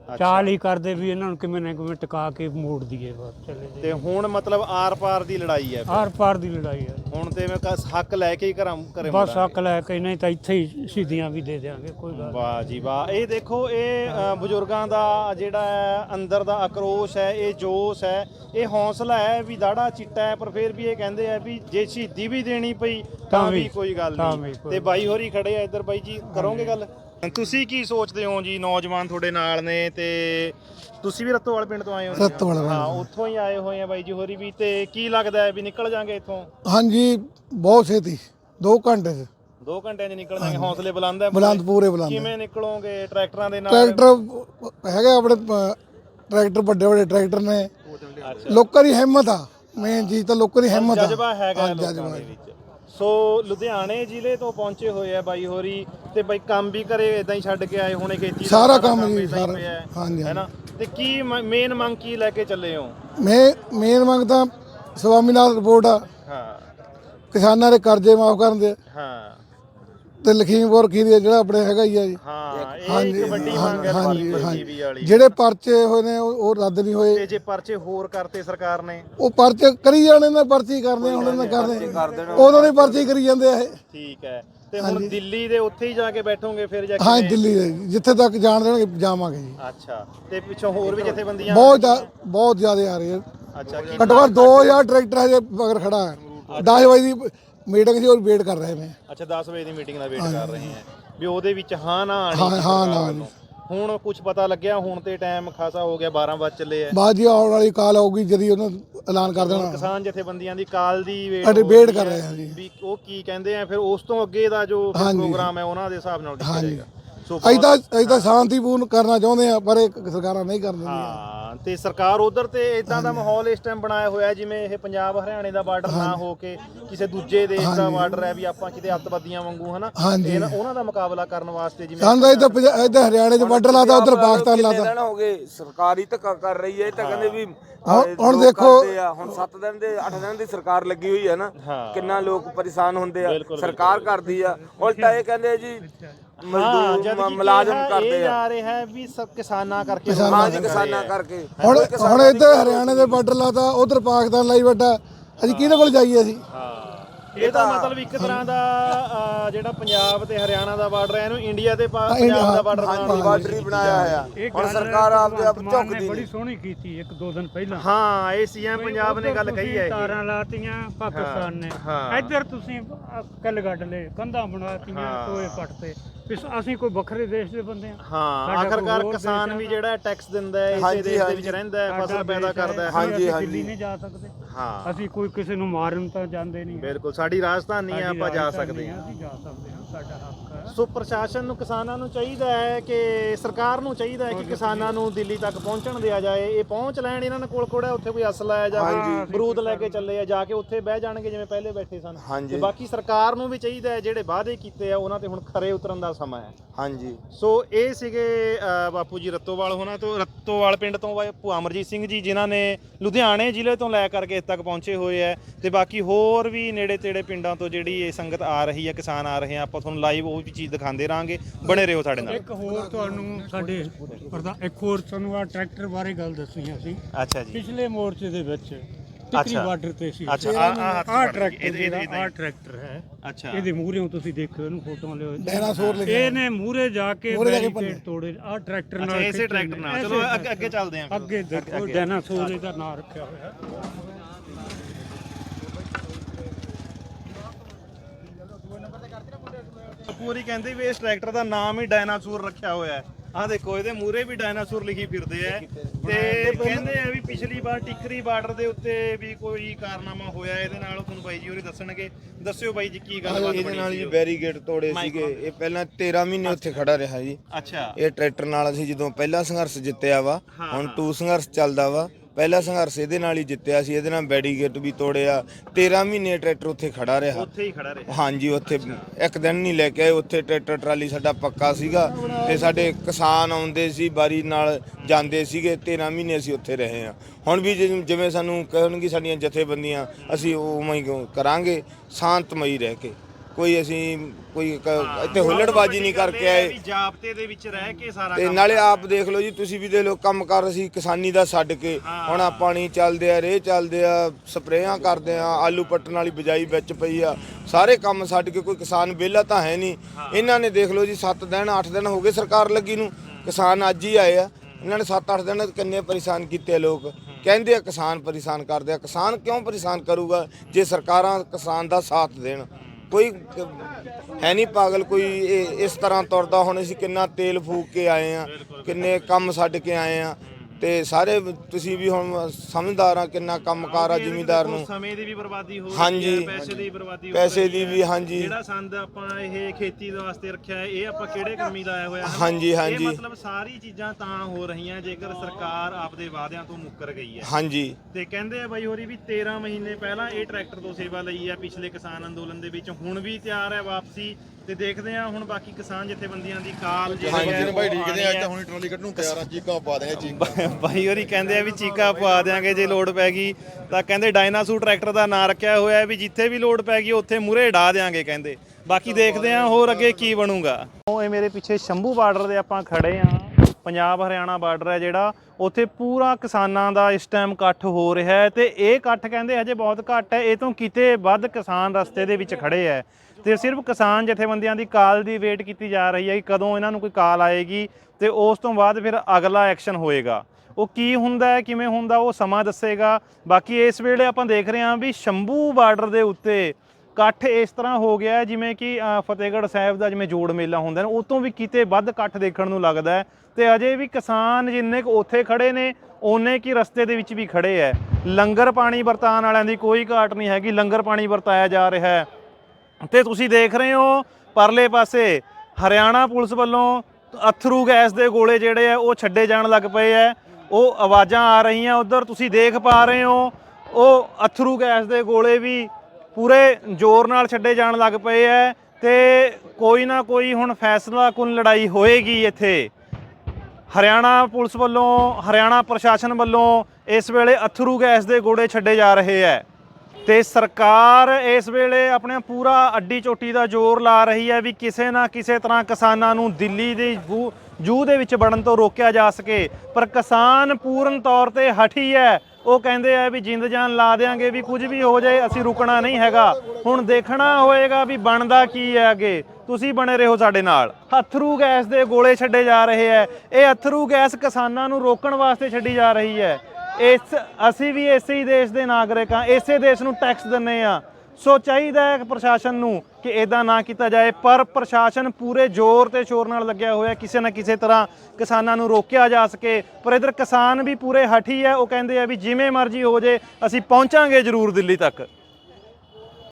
ਚਾਲ ਹੀ ਕਰਦੇ ਵੀ ਇਹਨਾਂ ਨੂੰ ਕਿਵੇਂ ਨਾ ਕਿਵੇਂ ਟਿਕਾ ਕੇ ਮੋੜ ਦਈਏ ਬਸ ਚਲੇ ਤੇ ਹੁਣ ਮਤਲਬ ਆਰ-ਪਾਰ ਦੀ ਲੜਾਈ ਹੈ ਆਰ ਪਾਰ ਦੀ ਲੜਾਈ ਹੈ। ਹੁਣ ਤੇ ਮੈਂ ਕਸ ਹੱਕ ਲੈ ਕੇ ਹੀ ਘਰਾਂ ਘਰੇ ਬਸ ਮੁੜਾਂਗੇ। ਹੱਕ ਲੈ ਕੇ ਨਹੀਂ ਤਾਂ ਇੱਥੇ ਹੀ ਸ਼ਹੀਦੀਆਂ ਵੀ ਦੇ ਦੇਾਂਗੇ ਕੋਈ ਗੱਲ ਨਹੀਂ। ਵਾਹ ਜੀ ਵਾਹ। ਇਹ ਦੇਖੋ ਇਹ ਅ, ਬਜ਼ੁਰਗਾਂ ਦਾ ਜਿਹੜਾ ਹੈ ਅੰਦਰ ਦਾ ਆਕਰੋਸ਼ ਹੈ ਇਹ ਜੋਸ਼ ਹੈ ਇਹ ਹੌਸਲਾ ਹੈ ਵੀ ਦਾੜਾ ਚਿੱਟਾ ਹੈ ਪਰ ਫਿਰ ਵੀ ਇਹ ਕਹਿੰਦੇ ਆ ਵੀ ਜੇ ਸ਼ਹੀਦੀ ਵੀ ਦੇਣੀ ਪਈ ਤਾਂ ਤਾਂ ਵੀ ਵੀ, ਕੋਈ ਗੱਲ ਤਾਂ ਨਹੀਂ। ਵੀ ਕੋਈ ਤੇ ਬਾਈ ਹੋਰੀ ਖੜੇ ਆ ਇੱਧਰ ਬਾਈ ਜੀ ਕਰੋਗੇ ਗੱਲ? ਤੁਸੀਂ ਕੀ ਸੋਚਦੇ ਹੋ ਜੀ ਨੌਜਵਾਨ ਤੁਹਾਡੇ ਨਾਲ ਨੇ ਤੇ ਤੁਸੀਂ ਵੀ ਰੱਤੋਵਾਲ ਪਿੰਡ ਤੋਂ ਆਏ ਹੋ ਰੱਤੋਵਾਲ ਹਾਂ। ਉੱਥੋਂ ਹੀ ਆਏ ਹੋਏ ਆ ਬਾਈ ਜੀ ਹੋਰੀ ਵੀ ਤੇ ਕੀ ਲੱਗਦਾ ਹੈ ਵੀ ਨਿਕਲ ਜਾਾਂਗੇ ਇੱਥੋਂ? ਹਾਂਜੀ ਬਹੁਤ ਛੇਤੀ 2 ਘੰਟੇ ਚ। 2 ਘੰਟਿਆਂ 'ਚ ਨਿਕਲ ਜਾਾਂਗੇ ਹੌਸਲੇ ਬੁਲੰਦ ਹੈ ਬੁਲੰਦ ਪੂਰੇ ਬੁਲੰਦ। ਕਿਵੇਂ ਨਿਕਲੋਗੇ ਟਰੈਕਟਰਾਂ ਦੇ ਨਾਲ? ਟਰੈਕਟਰ ਹੈਗੇ ਆਪਣੇ ਅ, ਟਰੈਕਟਰ ਵੱਡੇ ਵੱਡੇ ਟਰੈਕਟਰ ਨੇ। ਲੋਕਾਂ ਦੀ ਹਿੰਮਤ ਆ ਮੇਨ ਚੀਜ਼ ਤਾਂ ਲੋਕਾਂ ਦੀ ਹਿੰਮਤ ਆ। ਜਜ਼ਬਾ ਹੈਗਾ ਹਾਂ, ਲੋਕਾਂ ਦੇ ਵਿੱਚ। ਸੋ ਲੁਧਿਆਣੇ ਜ਼ਿਲ੍ਹੇ ਤੋਂ ਪਹੁੰਚੇ ਹੋਏ ਆ ਬਾਈ ਹੋਰੀ ਤੇ ਬਾਈ ਕੰਮ ਵੀ ਕਰੇ ਇਦਾਂ ਹੀ ਛੱਡ ਕੇ ਆਏ ਹੋਣੇ ਖੇਤੀ ਦਾ। ਸਾਰਾ ਕੰਮ ਜੀ, ਏਦਾਂ ਹੀ ਸਾਰਾ। ਪਿਆ ਹੈ, ਹਾਂਜੀ, ਹੈਨਾ ਤੇ ਕੀ ਮੇਨ ਮੰਗ ਕੀ ਲੈ ਕੇ ਚੱਲੇ ਹੋ? ਮੈਂ ਮੇਨ ਮੰਗ ਤਾਂ ਸਵਾਮੀਨਾਥਨ ਰਿਪੋਰਟ ਆ। ਹਾਂ। ਕਿਸਾਨਾਂ ਦੇ ਕਰਜ਼ੇ ਮਾਫ ਕਰਨ ਦੇ। ਹਾਂ। ਤੇ ਲਖੀਮਪੁਰ ਖੀਰੀ ਜਿਹੜਾ ਆਪਣੇ ਹੈਗਾ ਹੀ ਆ ਜੀ। ਹਾਂ ਇਹ ਇੱਕ ਵੱਡੀ ਮੰਗ ਹੈ ਹਾਂਜੀ ਖੀਰੀ ਵਾਲੀ। ਜਿਹੜੇ ਪਰਚੇ ਹੋਏ ਨੇ ਉਹ ਉਹ ਰੱਦ ਨਹੀਂ ਹੋਏ। ਤੇ ਜੇ ਪਰਚੇ ਹੋਰ ਕਰਤੇ ਸਰਕਾਰ ਨੇ? ਉਹ ਪਰਚੇ ਕਰੀ ਜਾਣੇ ਨੇ ਪਰਚੀ ਕਰਦੇ ਆ, ਹੁਣ ਇਹਨਾਂ ਕਰਦੇ ਉਦੋਂ ਦੀ ਪਰਚੀ ਕਰੀ ਜਾਂਦੇ ਆ ਇਹ। ਠੀਕ ਹੈ। ਤੇ ਹੁਣ ਦਿੱਲੀ ਦੇ ਉੱਥੇ ਹੀ ਜਾ ਕੇ ਬੈਠੋਗੇ ਫਿਰ ਜਾ ਕੇ ਹਾਂ ਦਿੱਲੀ ਦੇ ਜਿੱਥੇ ਤੱਕ ਜਾਣ ਦੇਣਗੇ ਜਾਵਾਂਗੇ ਜੀ। ਅੱਛਾ। ਤੇ ਪਿੱਛੋਂ ਹੋਰ ਵੀ ਜਥੇਬੰਦੀਆਂ ਬਹੁਤ ਜ਼ਿਆ- ਬਹੁਤ ਜ਼ਿਆਦਾ ਆ ਰਹੀ ਹੈ ਅੱਛਾ ਕੀ ਘੱਟੋ ਘੱਟ 2000 ਟਰੈਕਟਰ ਹਜੇ ਮਗਰ ਖੜਾ ਹੈ। 10 ਵਜੇ ਦੀ ਮੀਟਿੰਗ ਸੀ ਉਹ ਵੇਟ ਕਰ ਰਹੇ ਨੇ ਅੱਛਾ 10 ਵਜੇ ਦੀ ਮੀਟਿੰਗ ਦਾ ਵੇਟ ਕਰ ਰਹੇ ਆ ਵੀ ਉਹਦੇ ਵਿੱਚ ਹਾਂ ਨਾ ਆਣੀ ਹਾਂ ਹਾਂ ਨਾ ਵੱਲੋਂ। ਹੁਣ ਕੁਝ ਪਤਾ ਲੱਗਿਆ ਹੁਣ ਤੇ ਟਾਈਮ ਖਾਸਾ ਹੋ ਗਿਆ 12 ਵਜ ਚੱਲੇ ਆ ਬਾਅਦ ਜੀ ਆਉਣ ਵਾਲੀ ਕਾਲ ਆਊਗੀ ਜਦੀ ਉਹਨਾਂ ਐਲਾਨ ਕਰ ਦੇਣਾ ਕਿਸਾਨ ਜਥੇਬੰਦੀਆਂ ਦੀ ਕਾਲ ਦੀ ਵੇਟ ਅਰੇ ਹੋ ਵੇਟ ਕਰ ਹੈ ਰਹੇ ਹਾਂ ਜੀ। ਵੀ ਉਹ ਕੀ ਕਹਿੰਦੇ ਆ ਫਿਰ ਉਸ ਤੋਂ ਅੱਗੇ ਦਾ ਜੋ ਹਾਂਜੀ। ਪ੍ਰੋਗਰਾਮ ਹੈ ਉਹਨਾਂ ਦੇ ਹਿਸਾਬ ਨਾਲ ਹਾਂਜੀ। ਜਾਏਗਾ ਸੋ ਅਸੀਂ ਤਾਂ ਅਸੀਂ ਤਾਂ ਸ਼ਾਂਤੀਪੂਰਨ ਕਰਨਾ ਚਾਹੁੰਦੇ ਆ ਪਰ ਇਹ ਸਰਕਾਰਾਂ ਨਹੀਂ ਕਰ ਦਿੰਦੀਆਂ ਹਾਂ ਤੇ ਸਰਕਾਰ ਉਧਰ ਤੇ ਇਦਾਂ ਦਾ ਮਾਹੌਲ ਇਸ ਟਾਈਮ ਬਣਾਇਆ ਹੋਇਆ ਹੈ ਜਿਵੇਂ ਇਹ ਪੰਜਾਬ ਹਰਿਆਣੇ ਦਾ ਬਾਰਡਰ ਨਾ ਹੋ ਕੇ ਕਿਸੇ ਦੂਜੇ ਦੇਸ਼ ਦਾ ਬਾਰਡਰ ਹੈ ਵੀ ਆਪਾਂ ਕਿਤੇ ਅੱਤਵਾਦੀਆਂ ਵਾਂਗੂ ਹਨਾ? ਹਾਂਜੀ। ਇਹਨਾਂ- ਉਹਨਾਂ ਦਾ ਮੁਕਾਬਲਾ ਕਰਨ ਵਾਸਤੇ ਜਿਵੇਂ ਸਾਨੂੰ ਤਾਂ ਇੱਧਰ ਪੰਜਾ- ਇੱਧਰ ਹਰਿਆਣੇ 'ਚ ਬਾਰਡਰ ਲਾਦਾ ਉਧਰ ਪਾਕਿਸਤਾਨ ਕਿੰਨੇ ਲਾਦਾ ਦਿਨ ਹੋ ਗਏ ਸਰਕਾਰੀ ਧੱਕਾ ਕਰ ਰਹੀ ਹੈ ਇਹ ਤਾਂ ਕਹਿੰਦੇ ਵੀ ਹੁਣ- ਇਹ ਹੁਣ ਲੋਕ ਦੇਖੋ- ਕਰਦੇ ਆ, ਹੁਣ 7 ਦਿਨ ਦੇ 8 ਦਿਨ ਦੀ ਸਰਕਾਰ ਲੱਗੀ ਹੋਈ ਹੈ ਨਾ ਹਾਂ। ਕਿੰਨਾ ਲੋਕ ਪਰੇਸ਼ਾਨ ਹੁੰਦੇ ਆ ਸਰਕਾਰ ਕਰਦੀ ਆ। ਉਲਟਾ ਇਹ ਕਹਿੰਦੇ ਜੀ ਹਾਂ ਮਜ਼ਦੂਰ ਜਦ ਮ- ਮੁਲਾਜ਼ਮ ਕਰਦੇ ਇਹ ਆ। ਆ ਰਿਹਾ ਹੈ ਵੀ ਸਭ ਕਿਸਾਨਾਂ ਕਰਕੇ ਹਾਂ ਜੀ ਕਿਸਾਨਾਂ ਕਰਕੇ। ਹੁਣ ਹੁਣ ਇੱਧਰ ਹਰਿਆਣੇ ਦੇ ਬਾਰਡਰ ਲਾਤਾ ਉਧਰ ਪਾਕਿਸਤਾਨ ਲਾਈ ਬੈਠਾ। ਅਸੀਂ ਕਿਹਦੇ ਕੋਲ ਜਾਈਏ ਅਸੀਂ? ਇਹ ਤਾਂ ਮਤਲਬ ਇੱਕ ਤਰ੍ਹਾਂ ਦਾ ਅਹ, ਜਿਹੜਾ ਪੰਜਾਬ ਤੇ ਹਰਿਆਣਾ ਦਾ ਬਾਰਡਰ ਹੈ ਇਹਨੂੰ ਇੰਡੀਆ ਤੇ ਪਾ- ਪੰਜਾਬ ਦਾ ਬਾਰਡਰ ਹਾਂਜੀ ਬਣਾਉਣ ਬਾਰਡਰ ਹੀ ਬਣਾਇਆ ਹੋਇਆ। ਹੁਣ ਸਰਕਾਰ ਆਪਦੇ ਆਪ ਝੁਕਦੀ ਬੜੀ ਨਹੀਂ। ਸੋਹਣੀ ਕੀਤੀ ਇੱਕ ਦੋ ਦਿਨ ਪਹਿਲਾਂ। ਹਾਂ ਇਹ ਸੀਐਮ ਪੰਜਾਬ ਨੇ ਗੱਲ ਕਹੀ ਹੈ ਇਹ। ਤਾਰਾਂ ਲਾਤੀਆਂ ਪਾਕਿਸਤਾਨ ਨੇ। ਹਾਂ। ਇੱਧਰ ਤੁਸੀਂ ਕੱਲ ਗੱਡ ਲਏ ਕੰਧਾਂ ਬਣਾਤੀਆਂ ਹਾਂ। ਟੋਏ ਪੱਟਤੇ ਵੀ ਅਸੀਂ ਕੋਈ ਵੱਖਰੇ ਦੇਸ਼ ਦੇ ਬੰਦੇ ਆ ਹਾਂ ਸਾਡਾ ਕੋਈ ਆਖਰਕਾਰ ਹੋਰ ਕਿਸਾਨ ਵੀ ਆ। ਜਿਹੜਾ ਟੈਕਸ ਦਿੰਦਾ ਹੈ ਇਸੇ ਹਾਂਜੀ, ਦੇਸ਼ ਦੇ ਵਿੱਚ ਹਾਂਜੀ। ਰਹਿੰਦਾ ਹੈ ਸਾਡਾ ਫਸਲ ਪੈਦਾ ਦੇਸ਼ ਹੈ, ਕਰਦਾ ਹੈ ਹਾਂਜੀ, ਅਸੀਂ ਹਾਂਜੀ। ਦਿੱਲੀ ਨਹੀਂ ਜਾ ਸਕਦੇ ਹਾਂ ਅਸੀਂ ਕੋਈ ਕਿਸੇ ਨੂੰ ਮਾਰਨ ਤਾਂ ਜਾਂਦੇ ਨਹੀਂ ਬਿਲਕੁਲ ਸਾਡੀ ਰਾਜਧਾਨੀ ਹੈ ਸਾਡੀ ਆਪਾਂ ਜਾ ਰਾਜਧਾਨੀ ਸਕਦੇ ਆ, ਹਾਂ ਅਸੀਂ ਜਾ ਸਕਦੇ ਹਾਂ ਸਾਡਾ ਹੱਕ ਹੈ ਸੋ ਪ੍ਰਸ਼ਾਸਨ ਨੂੰ ਕਿਸਾਨਾਂ ਨੂੰ ਚਾਹੀਦਾ ਹੈ ਕਿ ਸਰਕਾਰ ਨੂੰ ਚਾਹੀਦਾ ਹੈ ਕਿ ਕਿਸਾਨਾਂ ਨੂੰ ਦਿੱਲੀ ਤੱਕ ਪਹੁੰਚਣ ਦਿਆ ਜਾਏ। ਇਹ ਪਹੁੰਚ ਲੈਣ ਇਹਨਾਂ ਨੇ ਕੋਲ ਕੋੜਾ ਉੱਥੇ ਕੋਈ ਅਸਲਾ ਹੈ ਜਾਂ ਕੋਈ ਬਰੂਦ ਲੈ ਕੇ ਚੱਲੇ ਆ ਜਾ ਕੇ ਉੱਥੇ ਬਹਿ ਜਾਣਗੇ ਜਿਵੇਂ ਪਹਿਲੇ ਬੈਠੇ ਸਨ। ਤੇ ਬਾਕੀ ਸਰਕਾਰ ਨੂੰ ਵੀ ਚਾਹੀਦਾ ਹੈ ਜਿਹੜੇ ਵਾਅਦੇ ਕੀਤੇ ਆ ਉਹਨਾਂ ਤੇ ਹੁਣ ਖਰੇ ਉਤਰਨ ਦਾ ਸਮਾਂ ਹੈ। ਹਾਂਜੀ। ਸੋ ਇਹ ਸੀਗੇ ਬਾਪੂ ਜੀ ਰੱਤੋਵਾਲ ਹੋਣਾ ਤੋਂ ਰੱਤੋਵਾਲ ਪਿੰਡ ਤੋਂ ਬਾਪੂ ਅਮਰਜੀਤ ਸਿੰਘ ਜੀ ਜਿਨ੍ਹਾਂ ਨੇ ਲੁਧਿਆਣੇ ਜ਼ਿਲ੍ਹੇ ਤੋਂ ਲੈ ਕਰਕੇ ਇਸ ਤੱਕ ਪਹੁੰਚੇ ਹੋਏ ਹੈ ਤੇ ਬਾਕੀ ਹੋਰ ਵੀ ਨੇੜੇ ਤੇੜੇ ਪਿੰਡਾਂ ਤੋਂ ਜਿਹੜੀ ਇਹ ਸੰਗਤ ਆ ਰਹੀ ਹੈ ਕਿਸਾਨ ਆ ਰਹੇ ਆ ਆਪਾਂ ਤੁਹਾਨੂੰ ਲਾਈਵ ਉਹ ਚੀਜ਼ ਦਿਖਾਉਂਦੇ ਰਾਂਗੇ ਬਣੇ ਰਹੋ ਸਾਡੇ ਨਾਲ। ਇੱਕ ਹੋਰ ਤੁਹਾਨੂੰ ਸਾਡੇ ਪ੍ਰਧਾਨ ਇੱਕ ਹੋਰ ਤੁਹਾਨੂੰ ਆ ਟਰੈਕਟਰ ਬਾਰੇ ਗੱਲ ਦੱਸਣੀ ਸੀ ਅੱਛਾ ਜੀ। ਪਿਛਲੇ ਮੋਰਚੇ ਦੇ ਵਿੱਚ ਟਿਕਰੀ ਅੱਛਾ। ਬਾਰਡਰ ਤੇ ਸੀ। ਫੜ ਕੇ, ਟਰੈਕਟਰ ਆਹ ਟਰੈਕਟਰ ਹੈ। ਅੱਛਾ। ਇਹਦੇ ਮੂਹਰੇੋਂ ਤੁਸੀਂ ਦੇਖਿਓ ਇਹਨੂੰ ਫੋਟੋਆਂ ਲਿਓ। ਡਾਇਨਾਸੌਰ ਲਿਖਿਆ। ਇਹਨੇ ਮੂਹਰੇ ਜਾ ਕੇ ਮੂਹਰੇ ਜਾ ਕੇ ਬੈਰੀਕੇਡ ਤੋੜੇ। ਆਹ ਟਰੈਕਟਰ ਅੱਛਾ ਨਾਲ ਇਸੇ ਟਰੈਕਟਰ। ਨਾਲ। ਚਲੋ ਅੱਗੇ ਚੱਲਦੇ ਆਂ ਅੱਗੇ ਦੇਖੋ ਡਾਇਨਾਸੌਰ ਇਹਦਾ ਨਾਮ ਰੱਖਿਆ ਹੋਇਆ। ਪੂਰੀ ਕਹਿੰਦੇ ਵੀ ਇਸ ਟਰੈਕਟਰ ਦਾ ਨਾਮ ਹੀ ਡਾਇਨਾਸੌਰ ਰੱਖਿਆ ਹੋਇਆ ਹੈ। ਆਹ ਦੇਖੋ ਇਹਦੇ ਮੂਰੇ ਵੀ ਡਾਇਨਾਸੌਰ ਲਿਖੀ ਫਿਰਦੇ ਆ। ਤੇ ਕਹਿੰਦੇ ਆ ਵੀ ਪਿਛਲੀ ਵਾਰ ਟਿਕਰੀ ਬਾਰਡਰ ਦੇ ਉੱਤੇ ਵੀ ਕੋਈ ਕਾਰਨਾਮਾ ਹੋਇਆ ਇਹਦੇ ਨਾਲ ਤੁਹਾਨੂੰ ਬਾਈ ਜੀ ਹੋਰੀ ਦੱਸਣਗੇ। ਦੱਸਿਓ ਬਾਈ ਜੀ ਕੀ ਗੱਲਬਾਤ ਇਹਦੇ ਬਣੀ ਨਾਲ ਜੀ ਉਹ। ਬੈਰੀਗੇਡ ਤੋੜੇ ਸੀਗੇ। ਇਹ ਪਹਿਲਾਂ 13 ਮਹੀਨੇ ਉੱਥੇ ਖੜਾ ਰਿਹਾ ਜੀ। ਅੱਛਾ। ਇਹ ਟਰੈਕਟਰ ਨਾਲ ਅਸੀਂ ਜਦੋਂ ਪਹਿਲਾ ਸੰਘਰਸ਼ ਜਿੱਤਿਆ ਵਾ ਹੁਣ। ਟੂ ਸੰਘਰਸ਼ ਚੱਲਦਾ ਵਾ। ਪਹਿਲਾ ਸੰਘਰਸ਼ ਇਹਦੇ ਨਾਲ ਹੀ ਜਿੱਤਿਆ ਸੀ ਇਹਦੇ ਨਾਲ ਬੈਰੀਗੇਡ ਵੀ ਤੋੜਿਆ। 13 ਮਹੀਨੇ ਟਰੈਕਟਰ ਉੱਥੇ ਖੜਾ ਰਿਹਾ। ਉੱਥੇ ਹੀ ਖੜਾ ਰਿਹਾ। ਹਾਂਜੀ ਉੱਥੇ ਇੱਕ ਦਿਨ ਨਹੀਂ ਲੈ ਕੇ ਆਏ ਉੱਥੇ ਟਰੈਕਟਰ ਟਰਾਲੀ ਸਾਡਾ ਪੱਕਾ ਸੀਗਾ ਤੇ ਸਾਡੇ ਕਿਸਾਨ ਆਉਂਦੇ ਸੀ ਬਾਰੀ ਨਾਲ ਜਾਂਦੇ ਸੀਗੇ 13 ਮਹੀਨੇ ਅਸੀਂ ਉੱਥੇ ਰਹੇ ਆ ਹੁਣ ਵੀ ਜਿਵੇਂ- ਜਿਵੇਂ ਸਾਨੂੰ ਕਹਿਣਗੇ ਸਾਡੀਆਂ ਜਥੇਬੰਦੀਆਂ ਅਸੀਂ ਉਵੇਂ ਹੀ ਕਰਾਂਗੇ ਸ਼ਾਂਤਮਈ ਰਹਿ ਕੇ। ਕੋਈ ਅਸੀਂ ਕੋਈ ਕ- ਇੱਥੇ ਹੁੱਲੜਬਾਜੀ ਨਹੀਂ ਕਰਕੇ ਆਏ। ਜਾਬਤੇ ਦੇ ਵਿੱਚ ਰਹਿ ਕੇ ਸਾਰਾ ਤੇ ਕੰਮ ਨਾਲੇ ਆਪ ਦੇਖ ਲਓ ਜੀ ਤੁਸੀਂ ਵੀ ਦੇਖ ਲਓ ਕੰਮ ਕਰ ਅਸੀਂ ਕਿਸਾਨੀ ਦਾ ਛੱਡ ਕੇ। ਹੁਣ ਆ ਪਾਣੀ ਚੱਲਦੇ ਆ ਰੇਹ ਚੱਲਦੇ ਆ ਸਪਰੇਆਂ ਕਰਦੇ ਆ ਆਲੂ ਪੱਟਣ ਵਾਲੀ ਬਿਜਾਈ ਵਿੱਚ ਪਈ ਆ। ਸਾਰੇ ਕੰਮ ਛੱਡ ਕੇ ਕੋਈ ਕਿਸਾਨ ਵਿਹਲਾ ਤਾਂ ਹੈ ਨਹੀਂ। ਇਹਨਾਂ ਨੇ ਦੇਖ ਲਓ ਜੀ 7 ਦਿਨ 8 ਦਿਨ ਹੋ ਗਏ ਸਰਕਾਰ ਲੱਗੀ ਨੂੰ। ਕਿਸਾਨ ਅੱਜ ਹੀ ਆਏ ਆ। ਇਹਨਾਂ ਨੇ 7-8 ਦਿਨ ਕਿੰਨੇ ਪਰੇਸ਼ਾਨ ਕੀਤੇ ਲੋਕ। ਕਹਿੰਦੇ ਆ ਕਿਸਾਨ ਪਰੇਸ਼ਾਨ ਕਰਦੇ ਆ। ਕਿਸਾਨ ਕਿਉਂ ਪਰੇਸ਼ਾਨ ਕਰੂਗਾ? ਜੇ ਸਰਕਾਰਾਂ ਕਿਸਾਨ ਦਾ ਸਾਥ ਦੇਣ। ਕੋਈ, ਹੈ ਨਹੀਂ ਪਾਗਲ ਕੋਈ, ਇਹ- ਇਸ ਤਰ੍ਹਾਂ ਤੁਰਦਾ ਹੁਣ ਅਸੀਂ ਕਿੰਨਾ ਤੇਲ ਫੂਕ ਕੇ ਆਏ ਆ, ਕਿੰਨੇ ਕੰਮ ਛੱਡ ਕੇ ਆਏ ਆ। ਤੇ ਸਾਰੇ ਤੁਸੀਂ ਵੀ ਹੁਣ ਸਮਝਦਾਰ ਆ ਕਿੰਨਾ ਕੰਮਕਾਰ ਆ ਜ਼ਿਮੀਦਾਰ ਨੂੰ। ਸਮੇਂ ਦੀ ਵੀ ਬਰਬਾਦੀ ਹੋ ਰਹੀ ਹਾਂਜੀ। ਹੈ ਪੈਸੇ ਦੀ ਵੀ ਬਰਬਾਦੀ ਹੋ ਪੈਸੇ ਰਹੀ ਦੀ ਹੈ। ਵੀ ਹਾਂਜੀ। ਜਿਹੜਾ ਸੰਦ ਆਪਾਂ ਇਹ ਖੇਤੀ ਦੇ ਵਾਸਤੇ ਰੱਖਿਆ ਹੈ ਇਹ ਆਪਾਂ ਕਿਹੜੇ ਕੰਮੀ ਲਾਇਆ ਹੋਇਆ? ਹੈ ਹਾਂਜੀ, ਇਹ ਹਾਂਜੀ। ਮਤਲਬ ਸਾਰੀ ਚੀਜ਼ਾਂ ਤਾਂ ਹੋ ਰਹੀਆਂ ਜੇਕਰ ਸਰਕਾਰ ਆਪਦੇ ਵਾਅਦਿਆਂ ਤੋਂ ਮੁੱਕਰ ਗਈ ਹੈ। ਹਾਂਜੀ। ਤੇ ਕਹਿੰਦੇ ਆ ਬਾਈ ਹੋਰੀ ਵੀ 13 ਮਹੀਨੇ ਪਹਿਲਾਂ ਇਹ ਟਰੈਕਟਰ ਤੋਂ ਸੇਵਾ ਲਈ ਹੈ ਪਿਛਲੇ ਕਿਸਾਨ ਅੰਦੋਲਨ ਦੇ ਵਿੱਚ। ਹੁਣ ਵੀ ਤਿਆਰ ਹੈ ਵਾਪਸੀ। ਤੇ ਦੇਖਦੇ ਆ ਹੁਣ ਬਾਕੀ ਕਿਸਾਨ ਜਥੇਬੰਦੀਆਂ ਦੀ ਕਾਲ ਜਿਹੜੀ ਹਾਂਜੀ। ਹੈ ਭਾਈ ਠੀਕਦੇ ਅੱਜ ਤਾਂ ਹੁਣੀ ਟਰਾਲੀ ਕੱਢਣ ਨੂੰ ਤਿਆਰ ਆ ਚੀਕਾਂ ਪਾ ਦੇਗੇ ਚੀਕਾਂ ਬਾਈ ਹੋਰੀ ਕਹਿੰਦੇ ਆ ਵੀ ਚੀਕਾ ਪਵਾ ਦਿਆਂਗੇ ਜੇ ਲੋਡ ਪੈ ਗਈ ਤਾਂ ਕਹਿੰਦੇ ਡਾਇਨਾਸੂ ਟਰੈਕਟਰ ਦਾ ਨਾਂ ਰੱਖਿਆ ਹੋਇਆ ਹੈ ਵੀ ਜਿੱਥੇ ਵੀ ਲੋਡ ਪੈ ਗਈ ਉੱਥੇ ਮੂਰੇ ਢਾ ਦਿਆਂਗੇ ਕਹਿੰਦੇ। ਬਾਕੀ ਦੇਖਦੇ ਆ ਹੋਰ ਅੱਗੇ ਕੀ ਬਣੂਗਾ। ਉਹ ਇਹ ਮੇਰੇ ਪਿੱਛੇ ਸ਼ੰਭੂ ਬਾਰਡਰ ਦੇ ਆਪਾਂ ਖੜੇ ਆ ਪੰਜਾਬ ਹਰਿਆਣਾ ਬਾਰਡਰ ਹੈ ਜਿਹੜਾ ਉੱਥੇ ਪੂਰਾ ਕਿਸਾਨਾਂ ਦਾ ਇਸ ਟਾਈਮ ਇਕੱਠ ਹੋ ਰਿਹਾ ਹੈ ਤੇ ਇਹ ਇਕੱਠ ਕਹਿੰਦੇ ਹਜੇ ਬਹੁਤ ਘੱਟ ਹੈ ਇਹ ਤੋਂ ਕਿਤੇ ਵੱਧ ਕਿਸਾਨ ਰਸਤੇ ਦੇ ਵਿੱਚ ਖੜੇ ਹੈ। ਤੇ ਸਿਰਫ ਕਿਸਾਨ ਜਥੇਬੰਦੀਆਂ ਦੀ ਕਾਲ ਦੀ ਵੇਟ ਕੀਤੀ ਜਾ ਰਹੀ ਹੈ ਕਿ ਕਦੋਂ ਇਹਨਾਂ ਨੂੰ ਕੋਈ ਕਾਲ ਆਏਗੀ ਤੇ ਉਸ ਤੋਂ ਬਾਅਦ ਫਿਰ ਅਗਲਾ ਐਕਸ਼ਨ ਹੋਏਗਾ। ਉਹ ਕੀ ਹੁੰਦਾ ਹੈ, ਕਿਵੇਂ ਹੁੰਦਾ, ਉਹ ਸਮਾਂ ਦੱਸੇਗਾ। ਬਾਕੀ ਇਸ ਵੇਲੇ ਆਪਾਂ ਦੇਖ ਰਹੇ ਹਾਂ ਵੀ ਸ਼ੰਭੂ ਬਾਰਡਰ ਦੇ ਉੱਤੇ ਇਕੱਠ ਇਸ ਤਰ੍ਹਾਂ ਹੋ ਗਿਆ ਜਿਵੇਂ ਕਿ ਫਤਿਹਗੜ੍ਹ ਸਾਹਿਬ ਦਾ ਜਿਵੇਂ ਜੋੜ ਮੇਲਾ ਹੁੰਦਾ ਨੇ ਉਹ ਤੋਂ ਵੀ ਕਿਤੇ ਵੱਧ ਇਕੱਠ ਦੇਖਣ ਨੂੰ ਲੱਗਦਾ ਹੈ। ਤੇ ਅਜੇ ਵੀ ਕਿਸਾਨ ਜਿੰਨੇ ਕੁ ਉੱਥੇ ਖੜੇ ਨੇ, ਓਨੇ ਕੀ ਰਸਤੇ ਦੇ ਵਿੱਚ ਵੀ ਖੜੇ ਹੈ। ਲੰਗਰ ਪਾਣੀ ਵਰਤਾਨ ਵਾਲਿਆਂ ਦੀ ਕੋਈ ਘਾਟ ਨਹੀਂ ਹੈਗੀ, ਲੰਗਰ ਪਾਣੀ ਵਰਤਾਇਆ ਜਾ ਰਿਹਾ ਹੈ। ਤੇ ਤੁਸੀਂ ਦੇਖ ਰਹੇ ਹੋ ਪਰਲੇ ਪਾਸੇ ਹਰਿਆਣਾ ਪੁਲਿਸ ਵੱਲੋਂ ਅਥਰੂ ਗੈਸ ਦੇ ਗੋਲੇ ਜਿਹੜੇ ਆ, ਉਹ ਛੱਡੇ ਜਾਣ ਲੱਗ ਪਏ ਆ। ਉਹ ਆਵਾਜ਼ਾਂ ਆ ਰਹੀਆਂ ਉਧਰ, ਤੁਸੀਂ ਦੇਖ ਪਾ ਰਹੇ ਹੋ, ਉਹ ਅਥਰੂ ਗੈਸ ਦੇ ਗੋਲੇ ਵੀ ਪੂਰੇ ਜ਼ੋਰ ਨਾਲ ਛੱਡੇ ਜਾਣ ਲੱਗ ਪਏ ਐ ਤੇ ਕੋਈ ਨਾ ਕੋਈ ਹੁਣ ਫੈਸਲਾ ਕੁਨ ਲੜਾਈ ਹੋਏਗੀ ਇੱਥੇ। ਹਰਿਆਣਾ ਪੁਲਿਸ ਵੱਲੋਂ, ਹਰਿਆਣਾ ਪ੍ਰਸ਼ਾਸਨ ਵੱਲੋਂ ਇਸ ਵੇਲੇ ਅਥਰੂ ਗੈਸ ਦੇ ਗੋਲੇ ਛੱਡੇ ਜਾ ਰਹੇ ਐ ਤੇ ਸਰਕਾਰ ਇਸ ਵੇਲੇ ਆਪਣੇ ਪੂਰਾ ਅੱਡੀ ਚੋਟੀ ਦਾ ਜ਼ੋਰ ਲਾ ਰਹੀ ਹੈ ਵੀ ਕਿਸੇ ਨਾ ਕਿਸੇ ਤਰ੍ਹਾਂ ਕਿਸਾਨਾਂ ਨੂੰ ਦਿੱਲੀ ਦੇ ਜੂ- ਜੂ ਦੇ ਵਿੱਚ ਵੜਨ ਤੋਂ ਰੋਕਿਆ ਜਾ ਸਕੇ। ਪਰ ਕਿਸਾਨ ਪੂਰਨ ਤੌਰ ਤੇ ਹਠੀ ਹੈ। ਉਹ ਕਹਿੰਦੇ ਆ ਵੀ ਜਿੰਦ ਜਾਨ ਲਾ ਦੇਾਂਗੇ ਵੀ ਕੁਝ ਵੀ ਹੋ ਜਾਏ ਅਸੀਂ ਰੁਕਣਾ ਨਹੀਂ ਹੈਗਾ। ਹੁਣ ਦੇਖਣਾ ਹੋਏਗਾ ਵੀ ਬਣਦਾ ਕੀ ਹੈ ਅੱਗੇ। ਤੁਸੀਂ ਬਣੇ ਰਹੋ ਸਾਡੇ ਨਾਲ। ਅਥਰੂ ਗੈਸ ਦੇ ਗੋਲੇ ਛੱਡੇ ਜਾ ਰਹੇ ਹੈ। ਇਹ ਅਥਰੂ ਗੈਸ ਕਿਸਾਨਾਂ ਨੂੰ ਰੋਕਣ ਵਾਸਤੇ ਛੱਡੀ ਜਾ ਰਹੀ ਹੈ। ਇਸ ਅਸੀਂ ਵੀ ਇਸੇ ਹੀ ਦੇਸ਼ ਦੇ ਨਾਗਰਿਕ ਹਾਂ, ਇਸੇ ਦੇਸ਼ ਨੂੰ ਟੈਕਸ ਦਿੰਨੇ ਆ ਸੋ ਚਾਹੀਦਾ ਹੈ ਪ੍ਰਸ਼ਾਸਨ ਨੂੰ ਕਿ ਇਦਾਂ ਨਾ ਕੀਤਾ ਜਾਏ, ਪਰ ਪ੍ਰਸ਼ਾਸਨ ਪੂਰੇ ਜ਼ੋਰ ਤੇ ਸ਼ੋਰ ਨਾਲ ਲੱਗਿਆ ਹੋਇਆ ਕਿਸੇ ਨਾ ਕਿਸੇ ਤਰ੍ਹਾਂ ਕਿਸਾਨਾਂ ਨੂੰ ਰੋਕਿਆ ਜਾ ਸਕੇ। ਪਰ ਇਧਰ ਕਿਸਾਨ ਵੀ ਪੂਰੇ ਹਠੀ ਹੈ, ਉਹ ਕਹਿੰਦੇ ਆ ਵੀ ਜਿਵੇਂ ਮਰਜ਼ੀ ਹੋ ਜੇ, ਅਸੀਂ ਪਹੁੰਚਾਂਗੇ ਜ਼ਰੂਰ ਦਿੱਲੀ ਤੱਕ।